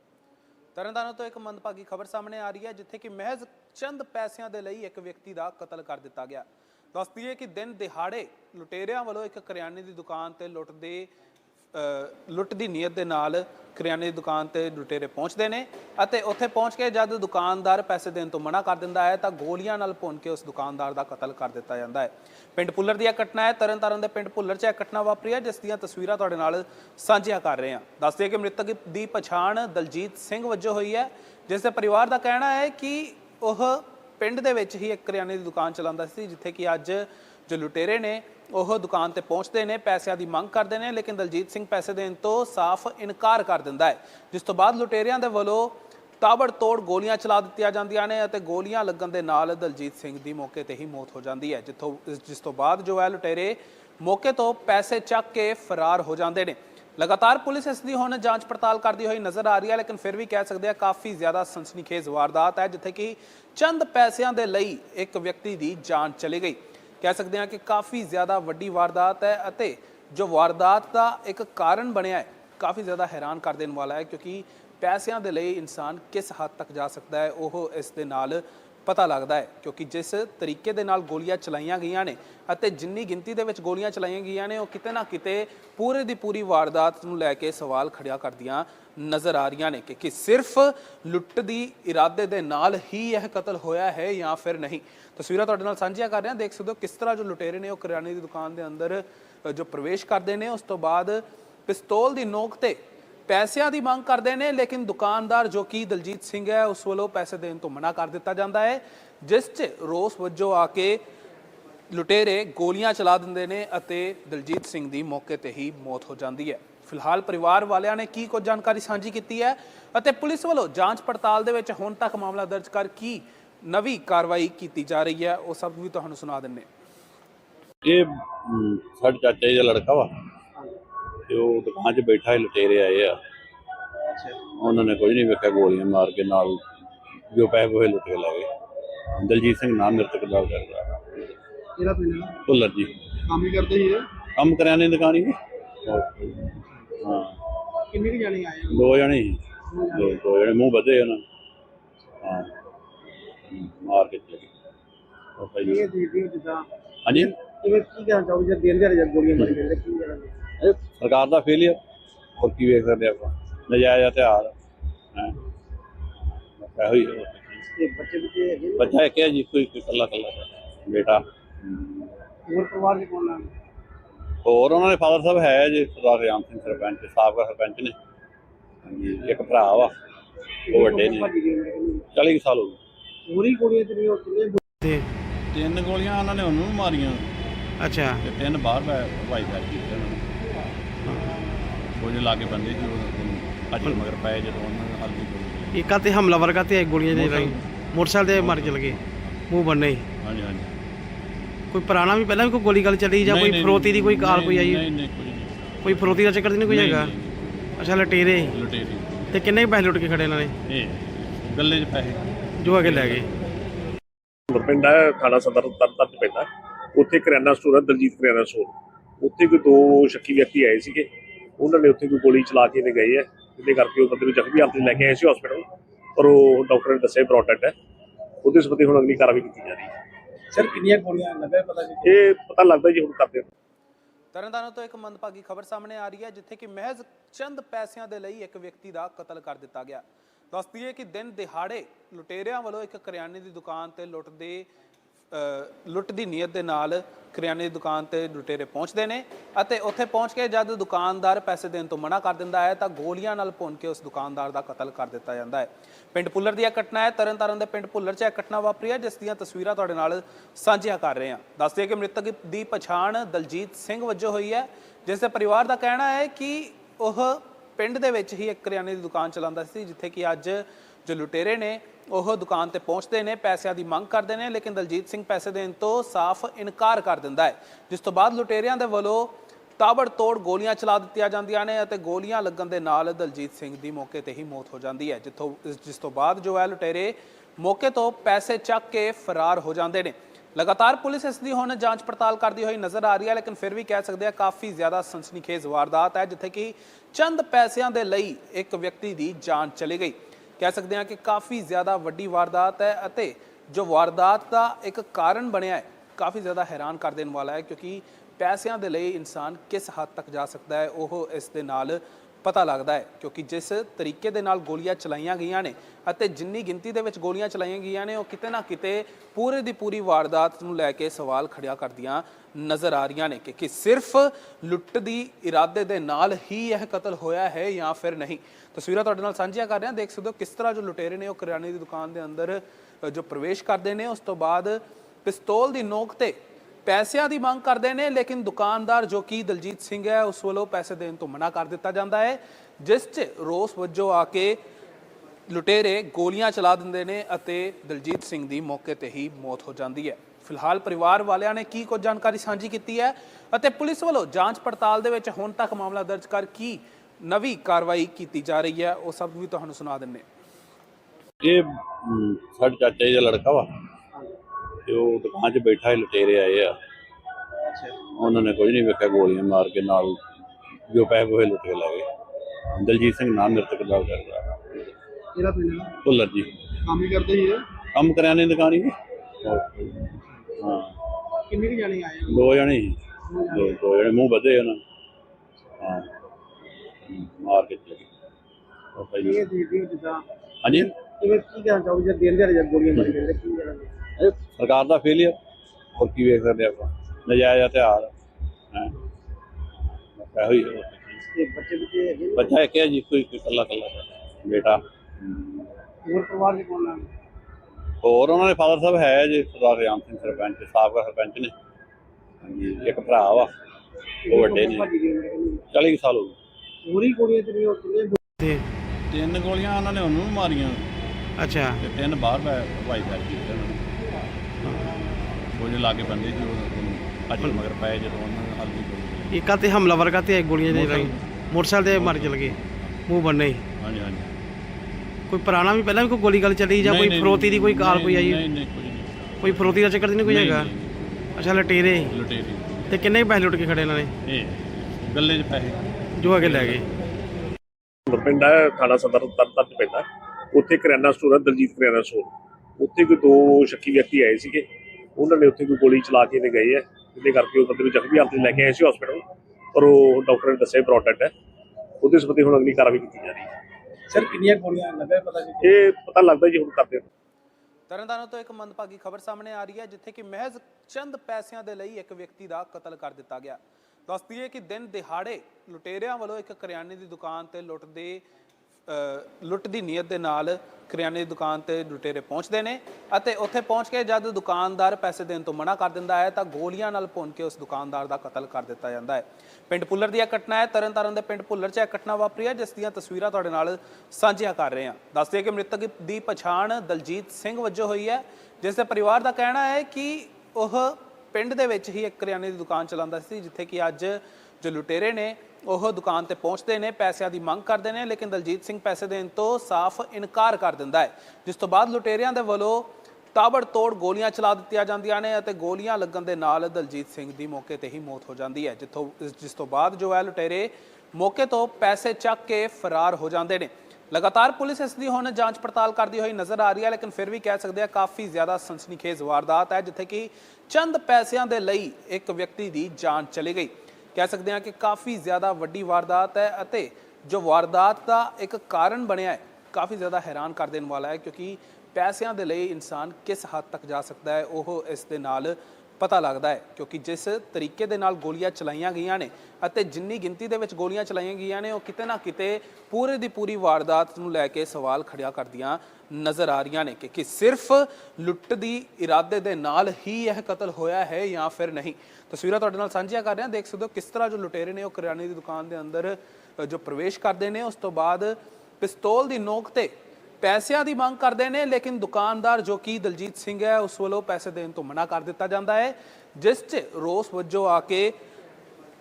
ਤਰਨਤਾਰਨ ਤੋਂ ਇੱਕ ਮੰਦਭਾਗੀ ਖਬਰ ਸਾਹਮਣੇ ਆ ਰਹੀ ਹੈ ਜਿੱਥੇ ਕਿ ਮਹਿਜ਼ ਚੰਦ ਪੈਸਿਆਂ ਦੇ ਲਈ ਇੱਕ ਵਿਅਕਤੀ ਦਾ ਕਤਲ ਕਰ ਦਿੱਤਾ ਗਿਆ। ਦੱਸਦੀ ਹੈ ਕਿ ਦਿਨ ਦਿਹਾੜੇ ਲੁਟੇਰਿਆਂ ਵੱਲੋਂ ਇੱਕ ਕਰਿਆਨੇ ਦੀ ਦੁਕਾਨ ਤੇ ਲੁੱਟ ਦੇ ਅ, ਲੁੱਟ ਦੀ ਨੀਅਤ ਦੇ ਨਾਲ ਕਰਿਆਨੇ ਦੀ ਦੁਕਾਨ ਤੇ ਲੁਟੇਰੇ ਪਹੁੰਚਦੇ ਨੇ ਅਤੇ ਉੱਥੇ ਪਹੁੰਚ ਕੇ ਜਦ ਦੁਕਾਨਦਾਰ ਪੈਸੇ ਦੇਣ ਤੋਂ ਮਨਾ ਕਰ ਦਿੰਦਾ ਹੈ ਤਾਂ ਗੋਲੀਆਂ ਨਾਲ ਭੁੰਨ ਕੇ ਉਸ ਦੁਕਾਨਦਾਰ ਦਾ ਕਤਲ ਕਰ ਦਿੱਤਾ ਜਾਂਦਾ ਹੈ। ਪਿੰਡ ਪੁੱਲਰ ਦੀ ਇਹ ਘਟਨਾ ਹੈ। ਤਰਨਤਾਰਨ ਦੇ ਪਿੰਡ ਪੁੱਲਰ 'ਚ ਇਹ ਘਟਨਾ ਵਾਪਰੀ ਹੈ, ਜਿਸ ਦੀਆਂ ਤਸਵੀਰਾਂ ਤੁਹਾਡੇ ਨਾਲ ਸਾਂਝੀਆਂ ਕਰ ਰਹੇ ਹਾਂ। ਦੱਸਦੇ ਕਿ ਮ੍ਰਿਤਕ ਦੀ ਪਛਾਣ ਦਲਜੀਤ ਸਿੰਘ ਵਜੋਂ ਹੋਈ ਹੈ, ਜਿਸ ਦੇ ਪਰਿਵਾਰ ਦਾ ਕਹਿਣਾ ਹੈ ਕਿ ਉਹ ਪਿੰਡ ਦੇ ਵਿੱਚ ਹੀ ਇੱਕ ਕਰਿਆਨੇ ਦੀ ਦੁਕਾਨ ਚਲਾਉਂਦਾ ਸੀ, ਜਿੱਥੇ ਕਿ ਅੱਜ ਜੋ ਲੁਟੇਰੇ ਨੇ ਉਹ ਦੁਕਾਨ ਤੇ ਪਹੁੰਚਦੇ ਨੇ, ਪੈਸਿਆਂ ਦੀ ਮੰਗ ਕਰਦੇ ਨੇ, ਲੇਕਿਨ ਦਲਜੀਤ ਸਿੰਘ ਪੈਸੇ ਦੇਣ ਤੋਂ ਸਾਫ਼ ਇਨਕਾਰ ਕਰ ਦਿੰਦਾ ਹੈ। ਜਿਸ ਤੋਂ ਬਾਅਦ ਲੁਟੇਰਿਆਂ ਦੇ ਵੱਲੋਂ ਤਾਬੜ ਤੋੜ ਗੋਲੀਆਂ ਚਲਾ ਦਿੱਤੀਆਂ ਜਾਂਦੀਆਂ ਨੇ ਅਤੇ ਗੋਲੀਆਂ ਲੱਗਣ ਦੇ ਨਾਲ ਦਲਜੀਤ ਸਿੰਘ ਦੀ ਮੌਕੇ ਤੇ ਹੀ ਮੌਤ ਹੋ ਜਾਂਦੀ ਹੈ, ਜਿੱਥੋਂ, ਜਿਸ ਤੋਂ ਬਾਅਦ ਜੋ ਹੈ ਲੁਟੇਰੇ ਮੌਕੇ ਤੋਂ ਪੈਸੇ ਚੱਕ ਕੇ ਫਰਾਰ ਹੋ ਜਾਂਦੇ ਨੇ। ਲਗਾਤਾਰ ਪੁਲਿਸ ਇਸ ਦੀ ਹੁਣ ਜਾਂਚ ਪੜਤਾਲ ਕਰਦੀ ਹੋਈ ਨਜ਼ਰ ਆ ਰਹੀ ਹੈ, ਲੇਕਿਨ ਫਿਰ ਵੀ ਕਹਿ ਸਕਦੇ ਆ ਕਾਫੀ ਜ਼ਿਆਦਾ ਸਨਸਨੀਖੇਜ਼ ਵਾਰਦਾਤ ਹੈ, ਜਿੱਥੇ ਕਿ ਚੰਦ ਪੈਸਿਆਂ ਦੇ ਲਈ ਇੱਕ ਵਿਅਕਤੀ ਦੀ ਜਾਨ ਚਲੀ ਗਈ। ਕਹਿ ਸਕਦੇ ਹਾਂ ਕਿ ਕਾਫੀ ਜ਼ਿਆਦਾ ਵੱਡੀ ਵਾਰਦਾਤ ਹੈ ਅਤੇ ਜੋ ਵਾਰਦਾਤ ਦਾ ਇੱਕ ਕਾਰਨ ਬਣਿਆ ਹੈ, ਕਾਫੀ ਜ਼ਿਆਦਾ ਹੈਰਾਨ ਕਰ ਦੇਣ ਵਾਲਾ ਹੈ ਕਿਉਂਕਿ ਪੈਸਿਆਂ ਦੇ ਲਈ ਇਨਸਾਨ ਕਿਸ ਹੱਦ ਤੱਕ ਜਾ ਸਕਦਾ ਹੈ, ਉਹ ਇਸ ਦੇ ਨਾਲ ਪਤਾ ਲੱਗਦਾ ਹੈ ਕਿਉਂਕਿ ਜਿਸ ਤਰੀਕੇ ਦੇ ਨਾਲ ਗੋਲੀਆਂ ਚਲਾਈਆਂ ਗਈਆਂ ਨੇ ਅਤੇ ਜਿੰਨੀ ਗਿਣਤੀ ਦੇ ਵਿੱਚ ਗੋਲੀਆਂ ਚਲਾਈਆਂ ਗਈਆਂ ਨੇ, ਉਹ ਕਿਤੇ ਨਾ ਕਿਤੇ ਪੂਰੇ ਦੀ ਪੂਰੀ ਵਾਰਦਾਤ ਨੂੰ ਲੈ ਕੇ ਸਵਾਲ ਖੜਿਆ ਕਰਦੀਆਂ ਨਜ਼ਰ ਆ ਰਹੀਆਂ ਨੇ ਕਿ ਕਿ ਸਿਰਫ ਲੁੱਟ ਦੀ ਇਰਾਦੇ ਦੇ ਨਾਲ ਹੀ ਇਹ ਕਤਲ ਹੋਇਆ ਹੈ ਜਾਂ ਫਿਰ ਨਹੀਂ। ਤਸਵੀਰਾਂ ਤੁਹਾਡੇ ਨਾਲ ਸਾਂਝੀਆਂ ਕਰ ਰਿਹਾ। ਦੇਖ ਸਕਦੇ ਹੋ ਕਿਸ ਤਰ੍ਹਾਂ ਜੋ ਲੁਟੇਰੇ ਨੇ ਉਹ ਕਰਿਆਨੇ ਦੀ ਦੁਕਾਨ ਦੇ ਅੰਦਰ ਜੋ ਪ੍ਰਵੇਸ਼ ਕਰਦੇ ਨੇ, ਉਸ ਤੋਂ ਬਾਅਦ ਪਿਸਤੌਲ ਦੀ ਨੋਕ ਤੇ ਪੈਸਿਆਂ ਦੀ ਮੰਗ ਕਰਦੇ ਨੇ, ਲੇਕਿਨ ਦੁਕਾਨਦਾਰ ਜੋ ਕਿ ਦਲਜੀਤ ਸਿੰਘ ਹੈ, ਉਸ ਵੱਲੋਂ ਪੈਸੇ ਦੇਣ ਤੋਂ ਮਨਾ ਕਰ ਦਿੱਤਾ ਜਾਂਦਾ ਹੈ, ਜਿਸ 'ਚ ਰੋਸ ਵਜੋਂ ਆ ਕੇ ਲੁਟੇਰੇ ਗੋਲੀਆਂ ਚਲਾ ਦਿੰਦੇ ਨੇ ਅਤੇ ਦਲਜੀਤ ਸਿੰਘ ਦੀ ਮੌਕੇ ਤੇ ਹੀ ਮੌਤ ਹੋ ਜਾਂਦੀ ਹੈ। ਫਿਲਹਾਲ ਪਰਿਵਾਰ ਵਾਲਿਆਂ ਨੇ ਕੀ ਕੁਝ ਜਾਣਕਾਰੀ ਸਾਂਝੀ ਕੀਤੀ ਹੈ ਅਤੇ ਪੁਲਿਸ ਵੱਲੋਂ ਜਾਂਚ ਪੜਤਾਲ ਦੇ ਵਿੱਚ ਹੁਣ ਤੱਕ ਮਾਮਲਾ ਦਰਜ ਕਰ ਕੀ ਨਵੀਂ ਕਾਰਵਾਈ ਕੀਤੀ ਜਾ ਰਹੀ ਹੈ ਉਹ ਸਭ ਵੀ ਤੁਹਾਨੂੰ ਸੁਣਾ ਦਿੰਨੇ ਹਾਂ। ਇਹ ਸਾਡੇ ਚਾਚਾ ਜੀ ਦਾ ਲੜਕਾ ਵਾ ਤੇ ਉਹ ਦੁਕਾਨ 'ਚ ਬੈਠਾ ਹੀ ਲੁਟੇਰੇ ਆਏ ਆ। ਉਹਨਾਂ ਨੇ ਕੁਝ ਨਹੀਂ ਵੇਖਿਆ ਗੋਲੀਆਂ ਮਾਰ ਕੇ ਨਾਲ ਜੋ ਪੈਸੇ ਉਹ ਲੁੱਟ ਲੈ ਗਏ। ਦਲਜੀਤ ਸਿੰਘ ਨਾਮ ਮ੍ਰਿਤਕ ਦਾ ਕਰਦਾ। ਕਿਹੜਾ ਪਿੰਡ ਭੁੱਲਰ ਜੀ। ਕੰਮ ਹੀ ਕਰਦੇ ਸੀ ਕੰਮ ਕਰਿਆਨੇ ਦੀ ਦੁਕਾਨ ਹੀ। ਹਾਂ। ਕਿੰਨੇ ਕੁ ਜਾਣੇ ਆਏ ਦੋ ਜਣੇ ਸੀ। ਦੋ ਦੋ ਜਣੇ ਮੂੰਹ ਵਧੇ ਉਹਨਾਂ ਨੇ। ਹਾਂ। ਹਮ, ਮਾਰ ਕੇ ਚਲੇ ਗਏ। ਉਹ ਭਾਈ ਦੇਖਦੇ ਹੋ ਜਿੱਦਾਂ ਹਾਂਜੀ? ਕਿਵੇਂ ਕੀ ਕਹਿਣਾ ਚਾਹੋਗੇ? ਜੇ ਦਿਨ ਦਿਹਾੜੇ ਜਦ ਗੋਲੀਆਂ ਮਾਰੀ ਜਾਂਦੇ ਕੀ ਕਰਾਂਗੇ ਇਹ ਸਰਕਾਰ ਦਾ ਫੇਲਿਅਰ ਹੋਰ ਕੀ ਵੇਖ ਸਕਦੇ ਆਪਾਂ। ਨਜਾਇਜ਼ ਹਥਿਆਰ ਹੈ। ਇਹੋ ਹੀ ਹੈ। ਤੇ ਬੱਚੇ ਬੱਚੇ ਹੈਗੇ ਨੇ? ਬੱਚਾ ਇੱਕ ਹੈ ਜੀ ਕੋਈ ਕੋਈ ਇਕੱਲਾ ਇਕੱਲਾ। ਬੇਟਾ। ਹੋਰ ਪਰਿਵਾਰ ਦੇ ਕੋਲ ਨਾਲ ਹੋਰ ਉਹਨਾਂ ਦੇ ਫਾਦਰ ਸਾਹਿਬ ਹੈ ਜੀ ਸਰਦਾਰ ਰਿਆਮ ਸਿੰਘ ਸਰਪੰਚ ਸਾਬਕਾ ਸਰਪੰਚ ਨੇ। ਹਾਂਜੀ ਇੱਕ ਭਰਾ ਵਾ ਉਹ ਵੱਡੇ ਨੇ। 40 ਕੁ ਸਾਲ ਹੋ ਗਏ। ਪੂਰੀ ਗੋਲੀਆਂ ਤੇ ਉਹ ਕਿੰਨੇ ਤੇ ਤਿੰਨ ਗੋਲੀਆਂ ਉਹਨਾਂ ਨੇ ਉਹਨੂੰ ਮਾਰੀਆਂ। ਅੱਛਾ। ਤੇ ਤਿੰਨ ਬਾਹਰ ਭਾਈ ਫੈਰ ਕੀਤੇ ਉਹਨਾਂ ਨੇ। ਕੁਝ ਲਾਗੇ ਬੰਦੇ ਸੀ ਉਹ ਅੱਜ ਮਗਰ ਪਏ ਜਦੋਂ ਉਹਨਾਂ ਨੇ ਹਲਦੀ ਗੋਲੀ ਇੱਕ ਤੇ ਹਮਲਾਵਰ ਕਾ ਤੇ ਗੋਲੀਆਂ ਦੇ ਰਾਈ ਮੋਟਰਸਾਈਕਲ ਤੇ ਮਾਰ ਚਲ ਗਏ। ਮੂੰਹ ਬੰਨੇ ਹਾਂਜੀ ਹਾਂਜੀ। ਕੋਈ ਪੁਰਾਣਾ ਵੀ ਪਹਿਲਾਂ ਵੀ ਕੋਈ ਗੋਲੀ ਗੱਲ ਚੱਲੀ ਜਾਂ ਕੋਈ ਫਰੋਤੀ ਦੀ ਕੋਈ ਕਾਲ ਕੋਈ ਆਈ? ਨਹੀਂ ਨਹੀਂ ਕੋਈ ਨਹੀਂ। ਕੋਈ ਫਰੋਤੀ ਦਾ ਚੱਕਰ ਤਾਂ ਨਹੀਂ ਕੋਈ ਹੈਗਾ? ਅੱਛਾ ਲਟੇਰੇ। ਲੁਟੇਰੀ। ਤੇ ਕਿੰਨੇ ਕੁ ਪੈਸੇ ਲੁੱਟ ਕੇ ਖੜੇ ਇਹਨਾਂ ਨੇ? ਇਹ ਗੱਲੇ 'ਚ ਪੈਸੇ। ਜੋ ਅਗੇ ਲੈ ਗਏ। ਪਿੰਡ ਹੈ ਥਾਣਾ ਸਦਰ ਤਰਤਨ ਚ ਪੈਂਦਾ ਉੱਥੇ ਕਰਿਆਨਾ ਸਟੋਰ ਹੈ ਦਲਜੀਤ ਕਰਿਆਨਾ ਸਟੋਰ। ਉੱਥੇ ਕੋਈ ਦੋ ਸ਼ੱਕੀ ਵਿਅਕਤੀ ਆਏ ਸੀਗੇ। ਉਹਨਾਂ ਨੇ ਉੱਥੇ ਕੋਈ ਗੋਲੀ ਚਲਾ ਕੇ ਤੇ ਗਏ ਆ ਜਿਹਦੇ ਕਰਕੇ ਉਹ ਬੰਦੇ ਨੂੰ ਜ਼ਖਮੀ ਹਾਲਤ 'ਚ ਲੈ ਕੇ ਆਏ ਸੀ ਹਸਪੀਟਲ ਪਰ ਉਹ ਡਾਕਟਰ ਨੇ ਦੱਸਿਆ ਬ੍ਰੌਡਡ ਹੈ। ਉਹਦੇ ਸੰਬੰਧੀ ਹੁਣ ਅਗਲੀ ਕਾਰਵਾਈ ਕੀਤੀ ਜਾ ਰਹੀ ਹੈ। ਸਰ ਕਿੰਨੀਆਂ ਗੋਲੀਆਂ ਲੱਗਾ ਪਤਾ ਨਹੀਂ ਇਹ ਪਤਾ ਲੱਗਦਾ ਜੀ ਹੁਣ ਕਰਦੇ ਹਾਂ। ਤਰਨਤਾਰਨ ਤੋਂ ਇੱਕ ਮੰਦਭਾਗੀ ਖਬਰ ਸਾਹਮਣੇ ਆ ਰਹੀ ਹੈ ਜਿੱਥੇ ਕਿ ਮਹਿਜ਼ ਚੰਦ ਪੈਸਿਆਂ ਦੇ ਲਈ ਇੱਕ ਵਿਅਕਤੀ ਦਾ ਕਤਲ ਕਰ ਦਿੱਤਾ ਗਿਆ ਦੱਸਦੀ ਹੈ ਕਿ ਦਿਨ ਦਿਹਾੜੇ ਲੁਟੇਰਿਆਂ ਵੱਲੋਂ ਇੱਕ ਕਰਿਆਨੇ ਦੀ ਦੁਕਾਨ ਤੇ ਲੁੱਟ ਦੇ ਅ, ਲੁੱਟ ਦੀ ਨੀਅਤ ਦੇ ਨਾਲ ਕਰਿਆਨੇ ਦੀ ਦੁਕਾਨ ਤੇ ਲੁਟੇਰੇ ਪਹੁੰਚਦੇ ਨੇ ਅਤੇ ਉੱਥੇ ਪਹੁੰਚ ਕੇ ਜਦ ਦੁਕਾਨਦਾਰ ਪੈਸੇ ਦੇਣ ਤੋਂ ਮਨਾ ਕਰ ਦਿੰਦਾ ਹੈ ਤਾਂ ਗੋਲੀਆਂ ਨਾਲ ਭੁੰਨ ਕੇ ਉਸ ਦੁਕਾਨਦਾਰ ਦਾ ਕਤਲ ਕਰ ਦਿੱਤਾ ਜਾਂਦਾ ਹੈ। ਪਿੰਡ ਪੁੱਲਰ ਦੀ ਇਹ ਘਟਨਾ ਹੈ। ਤਰਨਤਾਰਨ ਦੇ ਪਿੰਡ ਪੁੱਲਰ 'ਚ ਇਹ ਘਟਨਾ ਵਾਪਰੀ ਹੈ, ਜਿਸ ਦੀਆਂ ਤਸਵੀਰਾਂ ਤੁਹਾਡੇ ਨਾਲ ਸਾਂਝੀਆਂ ਕਰ ਰਹੇ ਹਾਂ। ਦੱਸਦੇ ਕਿ ਮ੍ਰਿਤਕ ਦੀ ਪਛਾਣ ਦਲਜੀਤ ਸਿੰਘ ਵਜੋਂ ਹੋਈ ਹੈ, ਜਿਸ ਦੇ ਪਰਿਵਾਰ ਦਾ ਕਹਿਣਾ ਹੈ ਕਿ ਉਹ ਪਿੰਡ ਦੇ ਵਿੱਚ ਹੀ ਇੱਕ ਕਰਿਆਨੇ ਦੀ ਦੁਕਾਨ ਚਲਾਉਂਦਾ ਸੀ, ਜਿੱਥੇ ਕਿ ਅੱਜ ਜੋ ਲੁਟੇਰੇ ਨੇ, ਉਹ ਦੁਕਾਨ ਤੇ ਪਹੁੰਚਦੇ ਨੇ, ਪੈਸਿਆਂ ਦੀ ਮੰਗ ਕਰਦੇ ਨੇ, ਲੇਕਿਨ ਦਲਜੀਤ ਸਿੰਘ ਪੈਸੇ ਦੇਣ ਤੋਂ ਸਾਫ਼ ਇਨਕਾਰ ਕਰ ਦਿੰਦਾ ਹੈ। ਜਿਸ ਤੋਂ ਬਾਅਦ ਲੁਟੇਰਿਆਂ ਦੇ ਵੱਲੋਂ ਤਾਬੜ ਤੋੜ ਗੋਲੀਆਂ ਚਲਾ ਦਿੱਤੀਆਂ ਜਾਂਦੀਆਂ ਨੇ ਅਤੇ ਗੋਲੀਆਂ ਲੱਗਣ ਦੇ ਨਾਲ ਦਲਜੀਤ ਸਿੰਘ ਦੀ ਮੌਕੇ ਤੇ ਹੀ ਮੌਤ ਹੋ ਜਾਂਦੀ ਹੈ, ਜਿੱਥੋਂ, ਜਿਸ ਤੋਂ ਬਾਅਦ ਜੋ ਹੈ ਲੁਟੇਰੇ ਮੌਕੇ ਤੋਂ ਪੈਸੇ ਚੱਕ ਕੇ ਫਰਾਰ ਹੋ ਜਾਂਦੇ ਨੇ। ਲਗਾਤਾਰ ਪੁਲਿਸ ਇਸ ਦੀ ਹੁਣ ਜਾਂਚ ਪੜਤਾਲ ਕਰਦੀ ਹੋਈ ਨਜ਼ਰ ਆ ਰਹੀ ਹੈ, ਲੇਕਿਨ ਫਿਰ ਵੀ ਕਹਿ ਸਕਦੇ ਆ ਕਾਫੀ ਜ਼ਿਆਦਾ ਸਨਸਨੀਖੇਜ਼ ਵਾਰਦਾਤ ਹੈ, ਜਿੱਥੇ ਕਿ ਚੰਦ ਪੈਸਿਆਂ ਦੇ ਲਈ ਇੱਕ ਵਿਅਕਤੀ ਦੀ ਜਾਨ ਚਲੀ ਗਈ। ਕਹਿ ਸਕਦੇ ਹਾਂ ਕਿ ਕਾਫੀ ਜ਼ਿਆਦਾ ਵੱਡੀ ਵਾਰਦਾਤ ਹੈ ਅਤੇ ਜੋ ਵਾਰਦਾਤ ਦਾ ਇੱਕ ਕਾਰਨ ਬਣਿਆ ਹੈ, ਕਾਫੀ ਜ਼ਿਆਦਾ ਹੈਰਾਨ ਕਰ ਦੇਣ ਵਾਲਾ ਹੈ ਕਿਉਂਕਿ ਪੈਸਿਆਂ ਦੇ ਲਈ ਇਨਸਾਨ ਕਿਸ ਹੱਦ ਤੱਕ ਜਾ ਸਕਦਾ ਹੈ, ਉਹ ਇਸ ਦੇ ਨਾਲ ਪਤਾ ਲੱਗਦਾ ਹੈ ਕਿਉਂਕਿ ਜਿਸ ਤਰੀਕੇ ਦੇ ਨਾਲ ਗੋਲੀਆਂ ਚਲਾਈਆਂ ਗਈਆਂ ਨੇ ਅਤੇ ਜਿੰਨੀ ਗਿਣਤੀ ਦੇ ਵਿੱਚ ਗੋਲੀਆਂ ਚਲਾਈਆਂ ਗਈਆਂ ਨੇ, ਉਹ ਕਿਤੇ ਨਾ ਕਿਤੇ ਪੂਰੇ ਦੀ ਪੂਰੀ ਵਾਰਦਾਤ ਨੂੰ ਲੈ ਕੇ ਸਵਾਲ ਖੜਿਆ ਕਰਦੀਆਂ ਨਜ਼ਰ ਆ ਰਹੀਆਂ ਨੇ ਕਿ ਕਿ ਸਿਰਫ ਲੁੱਟ ਦੀ ਇਰਾਦੇ ਦੇ ਨਾਲ ਹੀ ਇਹ ਕਤਲ ਹੋਇਆ ਹੈ ਜਾਂ ਫਿਰ ਨਹੀਂ? ਤਸਵੀਰਾਂ ਤੁਹਾਡੇ ਨਾਲ ਸਾਂਝੀਆਂ ਕਰ ਰਹੇ। ਹਾਂ ਦੇਖ ਸਕਦੇ ਹੋ ਕਿਸ ਤਰ੍ਹਾਂ ਜੋ ਲੁਟੇਰੇ ਨੇ ਉਹ ਕਰਿਆਨੇ ਦੀ ਦੁਕਾਨ ਦੇ ਅੰਦਰ ਜੋ ਪ੍ਰਵੇਸ਼ ਕਰਦੇ ਨੇ, ਉਸ ਤੋਂ ਬਾਅਦ ਪਿਸਤੌਲ ਦੀ ਨੋਕ ਤੇ ਪੈਸਿਆਂ ਦੀ ਮੰਗ ਕਰਦੇ ਨੇ, ਲੇਕਿਨ ਦੁਕਾਨਦਾਰ ਜੋ ਕਿ ਦਲਜੀਤ ਸਿੰਘ ਹੈ, ਉਸ ਵੱਲੋਂ ਪੈਸੇ ਦੇਣ ਤੋਂ ਮਨਾ ਕਰ ਦਿੱਤਾ ਜਾਂਦਾ ਹੈ, ਜਿਸ 'ਚ ਰੋਸ ਵਜੋਂ ਆ ਕੇ ਲੁਟੇਰੇ ਗੋਲੀਆਂ ਚਲਾ ਦਿੰਦੇ ਨੇ ਅਤੇ ਦਲਜੀਤ ਸਿੰਘ ਦੀ ਮੌਕੇ ਤੇ ਹੀ ਮੌਤ ਹੋ ਜਾਂਦੀ ਹੈ। ਫਿਲਹਾਲ ਪਰਿਵਾਰ ਵਾਲਿਆਂ ਨੇ ਕੀ ਕੁਝ ਜਾਣਕਾਰੀ ਸਾਂਝੀ ਕੀਤੀ ਹੈ ਅਤੇ ਪੁਲਿਸ ਵੱਲੋਂ ਜਾਂਚ ਪੜਤਾਲ ਦੇ ਵਿੱਚ ਹੁਣ ਤੱਕ ਮਾਮਲਾ ਦਰਜ ਕਰ ਕੀ ਨਵੀਂ ਕਾਰਵਾਈ ਕੀਤੀ ਜਾ ਰਹੀ ਹੈ ਉਹ ਸਭ ਵੀ ਤੁਹਾਨੂੰ ਸੁਣਾ ਦਿੰਨੇ ਇਹ ਸਾਡੇ ਚਾਚਾ ਜੀ ਦਾ ਲੜਕਾ ਵਾ ਤੇ ਉਹ ਦੁਕਾਨ 'ਚ ਬੈਠਾ ਹੀ ਲੁਟੇਰੇ ਆਏ ਆ। ਉਹਨਾਂ ਨੇ ਕੁਝ ਨਹੀਂ ਵੇਖਿਆ ਗੋਲੀਆਂ ਮਾਰ ਕੇ ਨਾਲ ਜੋ ਪੈਸੇ ਪੂਸੇ ਲੁੱਟ ਕੇ ਲੈ ਗਏ। ਦਲਜੀਤ ਸਿੰਘ ਨਾਮ ਨਿਰਤਕ ਦਾ ਕਰਦਾ ਕਿਹੜਾ ਪਿੰਡ ਭੁੱਲਰ ਜੀ। ਕੰਮ ਹੀ ਕਰਦੇ ਸੀ ਕੰਮ ਕਰਿਆਨੇ ਦੀ ਦੁਕਾਨ ਹੀ ਹਾਂ। ਕਿੰਨੇ ਕੁ ਜਾਣੇ ਆਏ ਦੋ ਜਣੇ ਦੋ ਜਣੇ ਮੂੰਹ ਵਧੇ ਉਹਨਾਂ। ਹਾਂ। ਮਾਰ ਕੇ ਚਲੇ ਗਏ। ਉਹ ਭਾਈ ਦੇਖਦੇ ਜਿੱਦਾਂ। ਹਾਂਜੀ? ਕਿਵੇਂ ਕੀ ਕਹਿਣਾ ਚਾਹੋਗੇ? ਜਦ ਦਿਨ ਦਿਹਾੜੇ ਜਦ ਗੋਲੀਆਂ ਮਾਰੀ ਜਾਂਦੇ ਕੀ ਕਰਾਂਗੇ ਇਹ ਸਰਕਾਰ ਦਾ ਫੇਲਿਅਰ ਹੋਰ ਕੀ ਵੇਖ ਸਕਦੇ ਆਪਾਂ। ਨਜਾਇਜ਼ ਹਥਿਆਰ ਹੈ। ਇਹੋ ਹੀ। ਤੇ ਬੱਚੇ ਬੱਚੇ ਹੈਗੇ? ਬੱਚਾ ਇੱਕ ਹੈ ਜੀ ਕੋਈ ਕੋਈ ਇਕੱਲਾ ਇਕੱਲਾ ਬੇਟਾ। ਹੋਰ ਪਰਿਵਾਰ ਦੇ ਕੋਲ ਹੋਰ ਉਹਨਾਂ ਦੇ ਫਾਦਰ ਸਾਹਿਬ ਹੈ ਜੀ ਸਰਦਾਰ ਰਿਆਮ ਸਿੰਘ ਸਰਪੰਚ ਸਾਬਕਾ ਸਰਪੰਚ ਨੇ। ਹਾਂਜੀ ਇੱਕ ਭਰਾ ਵਾ। ਉਹ ਵੱਡੇ ਨੇ। 40 ਕੁ ਸਾਲ ਹੋ ਗਏ। ਪੂਰੀ ਗੋਲੀਆਂ ਤੇ ਨਹੀਂ ਉਹ ਕਿੰਨੇ ਤੇ ਤਿੰਨ ਗੋਲੀਆਂ ਉਹਨਾਂ ਨੇ ਉਹਨੂੰ ਵੀ ਮਾਰੀਆਂ। ਅੱਛਾ। ਤੇ ਤਿੰਨ ਬਾਹਰ ਭਾਈ ਫੈਰ ਕੀਤੇ ਉਹਨਾਂ ਨੇ ਉਹ ਜੋ ਲਾਗੇ ਬੰਦੇ ਉਹ ਅੱਜ ਮਗਰ ਪਏ ਜਦੋਂ ਉਹਨਾਂ ਨੇ ਹਲਦੀ ਗੋਲੀ ਇੱਕ ਤੇ ਹਮਲਾਵਰ ਕਾ ਤੇ ਗੋਲੀਆਂ ਦੇ ਰਾਈ ਮੋਟਰਸਾਈਕਲ ਤੇ ਮਾਰ ਚਲ ਗਏ। ਮੂੰਹ ਬੰਨੇ ਹੀ। ਹਾਂਜੀ ਹਾਂਜੀ। ਕੋਈ ਪੁਰਾਣਾ ਵੀ ਪਹਿਲਾਂ ਵੀ ਕੋਈ ਗੋਲੀ ਗੱਲ ਚੱਲੀ ਜਾਂ ਨਹੀਂ, ਕੋਈ ਨਹੀਂ, ਫਰੋਤੀ ਦੀ ਕੋਈ ਕਾਲ ਕੋਈ ਆਈ? ਨਹੀਂ ਨਹੀਂ ਕੋਈ ਨਹੀਂ। ਕੋਈ ਫਰੋਤੀ ਦਾ ਚੱਕਰ ਤੇ ਨਹੀਂ ਕੋਈ ਨਹੀਂ, ਹੈਗਾ? ਨਹੀਂ, ਅੱਛਾ ਲਟੇਰੇ। ਲੁਟੇਰੀ। ਤੇ ਕਿੰਨੇ ਕੁ ਪੈਸੇ ਲੁੱਟ ਕੇ ਖੜੇ ਇਹਨਾਂ ਨੇ? ਇਹ ਗੱਲੇ 'ਚ ਪੈਸੇ। ਜੋ ਅਗੇ ਲੈ ਗਏ। ਪਿੰਡ ਹੈ ਥਾਣਾ ਸਦਰ ਤਰਤਨ ਚ ਪੈਂਦਾ ਉੱਥੇ ਕਰਿਆਨਾ ਸਟੋਰ ਹੈ ਦਲਜੀਤ ਕਰਿਆਨਾ ਸਟੋਰ ਉੱਥੇ ਕੋਈ ਦੋ ਸ਼ੱਕੀ ਵਿਅਕਤੀ ਆਏ ਸੀਗੇ। ਉਹਨਾਂ ਨੇ ਉੱਥੇ ਕੋਈ ਗੋਲੀ ਚਲਾ ਕੇ ਤੇ ਗਏ ਆ। ਜਿਹਦੇ ਕਰਕੇ ਉਹ ਬੰਦੇ ਨੂੰ ਜ਼ਖਮੀ ਹਾਲਤ ਲੈ ਕੇ ਆਏ ਸੀ ਹਸਪੀਟਲ ਪਰ ਉਹ ਡਾਕਟਰ ਨੇ ਦੱਸਿਆ ਬ੍ਰੌਡਡ ਹੈ ਉਹਦੇ ਸੰਬੰਧੀ ਹੁਣ ਅਗਲੀ ਕਾਰਵਾਈ ਕੀਤੀ ਜਾ ਰਹੀ ਹੈ। ਸਰ ਕਿੰਨੀਆਂ ਗੋਲੀਆਂ ਲੱਗਾ ਪਤਾ ਇਹ ਪਤਾ ਲੱਗਦਾ ਜੀ ਹੁਣ ਕਰਦੇ ਹਾਂ। ਤਰਨਤਾਰਨ ਤੋਂ ਇੱਕ ਮੰਦਭਾਗੀ ਖਬਰ ਸਾਹਮਣੇ ਆ ਰਹੀ ਹੈ ਜਿੱਥੇ ਕਿ ਮਹਿਜ਼ ਚੰਦ ਪੈਸਿਆਂ ਦੇ ਲਈ ਇੱਕ ਵਿਅਕਤੀ ਦਾ ਕਤਲ ਕਰ ਦਿੱਤਾ ਗਿਆ। ਦੱਸ ਦਈਏ ਕਿ ਦਿਨ ਦਿਹਾੜੇ ਲੁਟੇਰਿਆਂ ਵੱਲੋਂ ਇੱਕ ਕਰਿਆਨੇ ਦੀ ਦੁਕਾਨ ਤੇ ਲੁੱਟ ਦੇ ਲੁੱਟ ਦੀ ਨੀਅਤ ਦੇ ਨਾਲ ਕਰਿਆਨੇ ਦੀ ਦੁਕਾਨ ਤੇ ਲੁਟੇਰੇ ਪਹੁੰਚਦੇ ਨੇ ਅਤੇ ਉੱਥੇ ਪਹੁੰਚ ਕੇ ਜਦ ਦੁਕਾਨਦਾਰ ਪੈਸੇ ਦੇਣ ਤੋਂ ਮਨਾ ਕਰ ਦਿੰਦਾ ਹੈ ਤਾਂ ਗੋਲੀਆਂ ਨਾਲ ਭੁੰਨ ਕੇ ਉਸ ਦੁਕਾਨਦਾਰ ਦਾ ਕਤਲ ਕਰ ਦਿੱਤਾ ਜਾਂਦਾ ਹੈ। ਪਿੰਡ ਪੁੱਲਰ ਦੀ ਇਹ ਘਟਨਾ ਹੈ। ਤਰਨਤਾਰਨ ਦੇ ਪਿੰਡ ਪੁੱਲਰ 'ਚ ਇਹ ਘਟਨਾ ਵਾਪਰੀ ਹੈ, ਜਿਸ ਦੀਆਂ ਤਸਵੀਰਾਂ ਤੁਹਾਡੇ ਨਾਲ ਸਾਂਝੀਆਂ ਕਰ ਰਹੇ ਹਾਂ। ਦੱਸਦੇ ਕਿ ਮ੍ਰਿਤਕ ਦੀ ਪਛਾਣ ਦਲਜੀਤ ਸਿੰਘ ਵਜੋਂ ਹੋਈ ਹੈ, ਜਿਸ ਦੇ ਪਰਿਵਾਰ ਦਾ ਕਹਿਣਾ ਹੈ ਕਿ ਉਹ ਪਿੰਡ ਦੇ ਵਿੱਚ ਹੀ ਇੱਕ ਕਰਿਆਨੇ ਦੀ ਦੁਕਾਨ ਚਲਾਉਂਦਾ ਸੀ, ਜਿੱਥੇ ਕਿ ਅੱਜ ਜੋ ਲੁਟੇਰੇ ਨੇ, ਉਹ ਦੁਕਾਨ ਤੇ ਪਹੁੰਚਦੇ ਨੇ, ਪੈਸਿਆਂ ਦੀ ਮੰਗ ਕਰਦੇ ਨੇ, ਲੇਕਿਨ ਦਲਜੀਤ ਸਿੰਘ ਪੈਸੇ ਦੇਣ ਤੋਂ ਸਾਫ਼ ਇਨਕਾਰ ਕਰ ਦਿੰਦਾ ਹੈ। ਜਿਸ ਤੋਂ ਬਾਅਦ ਲੁਟੇਰਿਆਂ ਦੇ ਵੱਲੋਂ ਤਾਬੜ ਤੋੜ ਗੋਲੀਆਂ ਚਲਾ ਦਿੱਤੀਆਂ ਜਾਂਦੀਆਂ ਨੇ ਅਤੇ ਗੋਲੀਆਂ ਲੱਗਣ ਦੇ ਨਾਲ ਦਲਜੀਤ ਸਿੰਘ ਦੀ ਮੌਕੇ ਤੇ ਹੀ ਮੌਤ ਹੋ ਜਾਂਦੀ ਹੈ, ਜਿੱਥੋਂ, ਜਿਸ ਤੋਂ ਬਾਅਦ ਜੋ ਹੈ ਲੁਟੇਰੇ ਮੌਕੇ ਤੋਂ ਪੈਸੇ ਚੱਕ ਕੇ ਫਰਾਰ ਹੋ ਜਾਂਦੇ ਨੇ। ਲਗਾਤਾਰ ਪੁਲਿਸ ਇਸ ਦੀ ਹੁਣ ਜਾਂਚ ਪੜਤਾਲ ਕਰਦੀ ਹੋਈ ਨਜ਼ਰ ਆ ਰਹੀ ਹੈ, ਲੇਕਿਨ ਫਿਰ ਵੀ ਕਹਿ ਸਕਦੇ ਆ ਕਾਫੀ ਜ਼ਿਆਦਾ ਸਨਸਨੀਖੇਜ਼ ਵਾਰਦਾਤ ਹੈ, ਜਿੱਥੇ ਕਿ ਚੰਦ ਪੈਸਿਆਂ ਦੇ ਲਈ ਇੱਕ ਵਿਅਕਤੀ ਦੀ ਜਾਨ ਚਲੀ ਗਈ। ਕਹਿ ਸਕਦੇ ਹਾਂ ਕਿ ਕਾਫੀ ਜ਼ਿਆਦਾ ਵੱਡੀ ਵਾਰਦਾਤ ਹੈ ਅਤੇ ਜੋ ਵਾਰਦਾਤ ਦਾ ਇੱਕ ਕਾਰਨ ਬਣਿਆ ਹੈ, ਕਾਫੀ ਜ਼ਿਆਦਾ ਹੈਰਾਨ ਕਰ ਦੇਣ ਵਾਲਾ ਹੈ, ਕਿਉਂਕਿ ਪੈਸਿਆਂ ਦੇ ਲਈ ਇਨਸਾਨ ਕਿਸ ਹੱਦ ਤੱਕ ਜਾ ਸਕਦਾ ਹੈ, ਉਹ ਇਸ ਦੇ ਨਾਲ ਪਤਾ ਲੱਗਦਾ ਹੈ, ਕਿਉਂਕਿ ਜਿਸ ਤਰੀਕੇ ਦੇ ਨਾਲ ਗੋਲੀਆਂ ਚਲਾਈਆਂ ਗਈਆਂ ਨੇ ਅਤੇ ਜਿੰਨੀ ਗਿਣਤੀ ਦੇ ਵਿੱਚ ਗੋਲੀਆਂ ਚਲਾਈਆਂ ਗਈਆਂ ਨੇ, ਉਹ ਕਿਤੇ ਨਾ ਕਿਤੇ ਪੂਰੇ ਦੀ ਪੂਰੀ ਵਾਰਦਾਤ ਨੂੰ ਲੈ ਕੇ ਸਵਾਲ ਖੜਿਆ ਕਰਦੀਆਂ ਨਜ਼ਰ ਆ ਰਹੀਆਂ ਨੇ ਕਿ ਕਿ ਸਿਰਫ ਲੁੱਟ ਦੀ ਇਰਾਦੇ ਦੇ ਨਾਲ ਹੀ ਇਹ ਕਤਲ ਹੋਇਆ ਹੈ ਜਾਂ ਫਿਰ ਨਹੀਂ? ਤਸਵੀਰਾਂ ਤੁਹਾਡੇ ਨਾਲ ਸਾਂਝੀਆਂ ਕਰ ਰਹੇ ਹਾਂ। ਦੇਖ ਸਕਦੇ ਹੋ ਕਿਸ ਤਰ੍ਹਾਂ ਜੋ ਲੁਟੇਰੇ ਨੇ ਉਹ ਕਰਿਆਨੇ ਦੀ ਦੁਕਾਨ ਦੇ ਅੰਦਰ ਜੋ ਪ੍ਰਵੇਸ਼ ਕਰਦੇ ਨੇ, ਉਸ ਤੋਂ ਬਾਅਦ ਪਿਸਤੌਲ ਦੀ ਨੋਕ ਤੇ ਪੈਸਿਆਂ ਦੀ ਮੰਗ ਕਰਦੇ ਨੇ, ਲੇਕਿਨ ਦੁਕਾਨਦਾਰ ਜੋ ਕਿ ਦਲਜੀਤ ਸਿੰਘ ਹੈ, ਉਸ ਵੱਲੋਂ ਪੈਸੇ ਦੇਣ ਤੋਂ ਮਨਾ ਕਰ ਦਿੱਤਾ ਜਾਂਦਾ ਹੈ, ਜਿਸ 'ਚ ਰੋਸ ਵਜੋਂ ਆ ਕੇ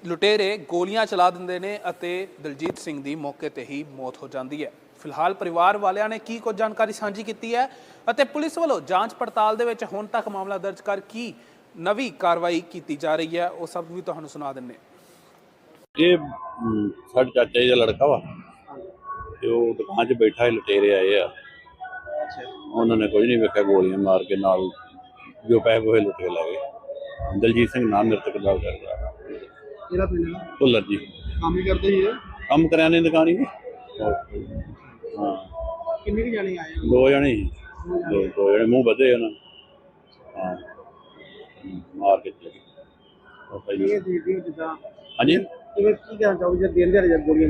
ਲੁਟੇਰੇ ਗੋਲੀਆਂ ਚਲਾ ਦਿੰਦੇ ਨੇ ਅਤੇ ਦਲਜੀਤ ਸਿੰਘ ਦੀ ਮੌਕੇ ਤੇ ਹੀ ਮੌਤ ਹੋ ਜਾਂਦੀ ਹੈ ਫਿਲਹਾਲ ਪਰਿਵਾਰ ਵਾਲਿਆਂ ਨੇ ਕੀ ਕੁਝ ਜਾਣਕਾਰੀ ਸਾਂਝੀ ਕੀਤੀ ਹੈ ਅਤੇ ਪੁਲਿਸ ਵੱਲੋਂ ਜਾਂਚ ਪੜਤਾਲ ਦੇ ਵਿੱਚ ਹੁਣ ਤੱਕ ਮਾਮਲਾ ਦਰਜ ਕਰ ਕੀ ਨਵੀਂ ਕਾਰਵਾਈ ਕੀਤੀ ਜਾ ਰਹੀ ਹੈ, ਉਹ ਸਭ ਵੀ ਤੁਹਾਨੂੰ ਸੁਣਾ ਦਿੰਨੇ ਹਾਂ। ਇਹ ਸਾਡੇ ਚਾਚਾ ਜੀ ਦਾ ਲੜਕਾ ਵਾ ਤੇ ਉਹ ਦੁਕਾਨ 'ਚ ਬੈਠਾ ਹੀ ਲਟੇਰੇ ਆਏ ਆ। ਉਹਨਾਂ ਨੇ ਕੁਝ ਨਹੀਂ ਵੇਖਿਆ ਗੋਲੀਆਂ ਮਾਰ ਕੇ ਨਾਲ ਜੋ ਪੈਸੇ ਉਹ ਲੁੱਟ ਕੇ ਲੈ ਗਏ। ਦਲਜੀਤ ਸਿੰਘ ਨਾਮ ਨਿਰਤਕ ਦਾ ਕਰਦਾ ਕਿਹੜਾ ਪਿੰਡ ਭੁੱਲਰ ਜੀ ਕੰਮ ਹੀ ਕਰਦੇ ਹੀ ਕੰਮ ਕਰਿਆਨੇ ਦੀ ਦੁਕਾਨ ਹੀ ਹਾਂ। ਕਿੰਨੇ ਕੁ ਜਾਣੇ ਆਏ ਦੋ ਜਣੇ। ਦੋ ਦੋ ਜਣੇ। ਮੂੰਹ ਵਧੇ ਉਹਨਾਂ। ਹਾਂ। ਮਾਰ ਕੇ ਚਲੇ ਗਏ। ਉਹ ਭਾਈ ਦੇਖਦੇ ਹੋ ਜਿੱਦਾਂ ਹਾਂਜੀ? ਕਿਵੇਂ ਕੀ ਕਹਿਣਾ ਚਾਹੋਗੇ ਜੇ ਦਿਨ ਦਿਹਾੜੇ ਜਦ ਗੋਲੀਆਂ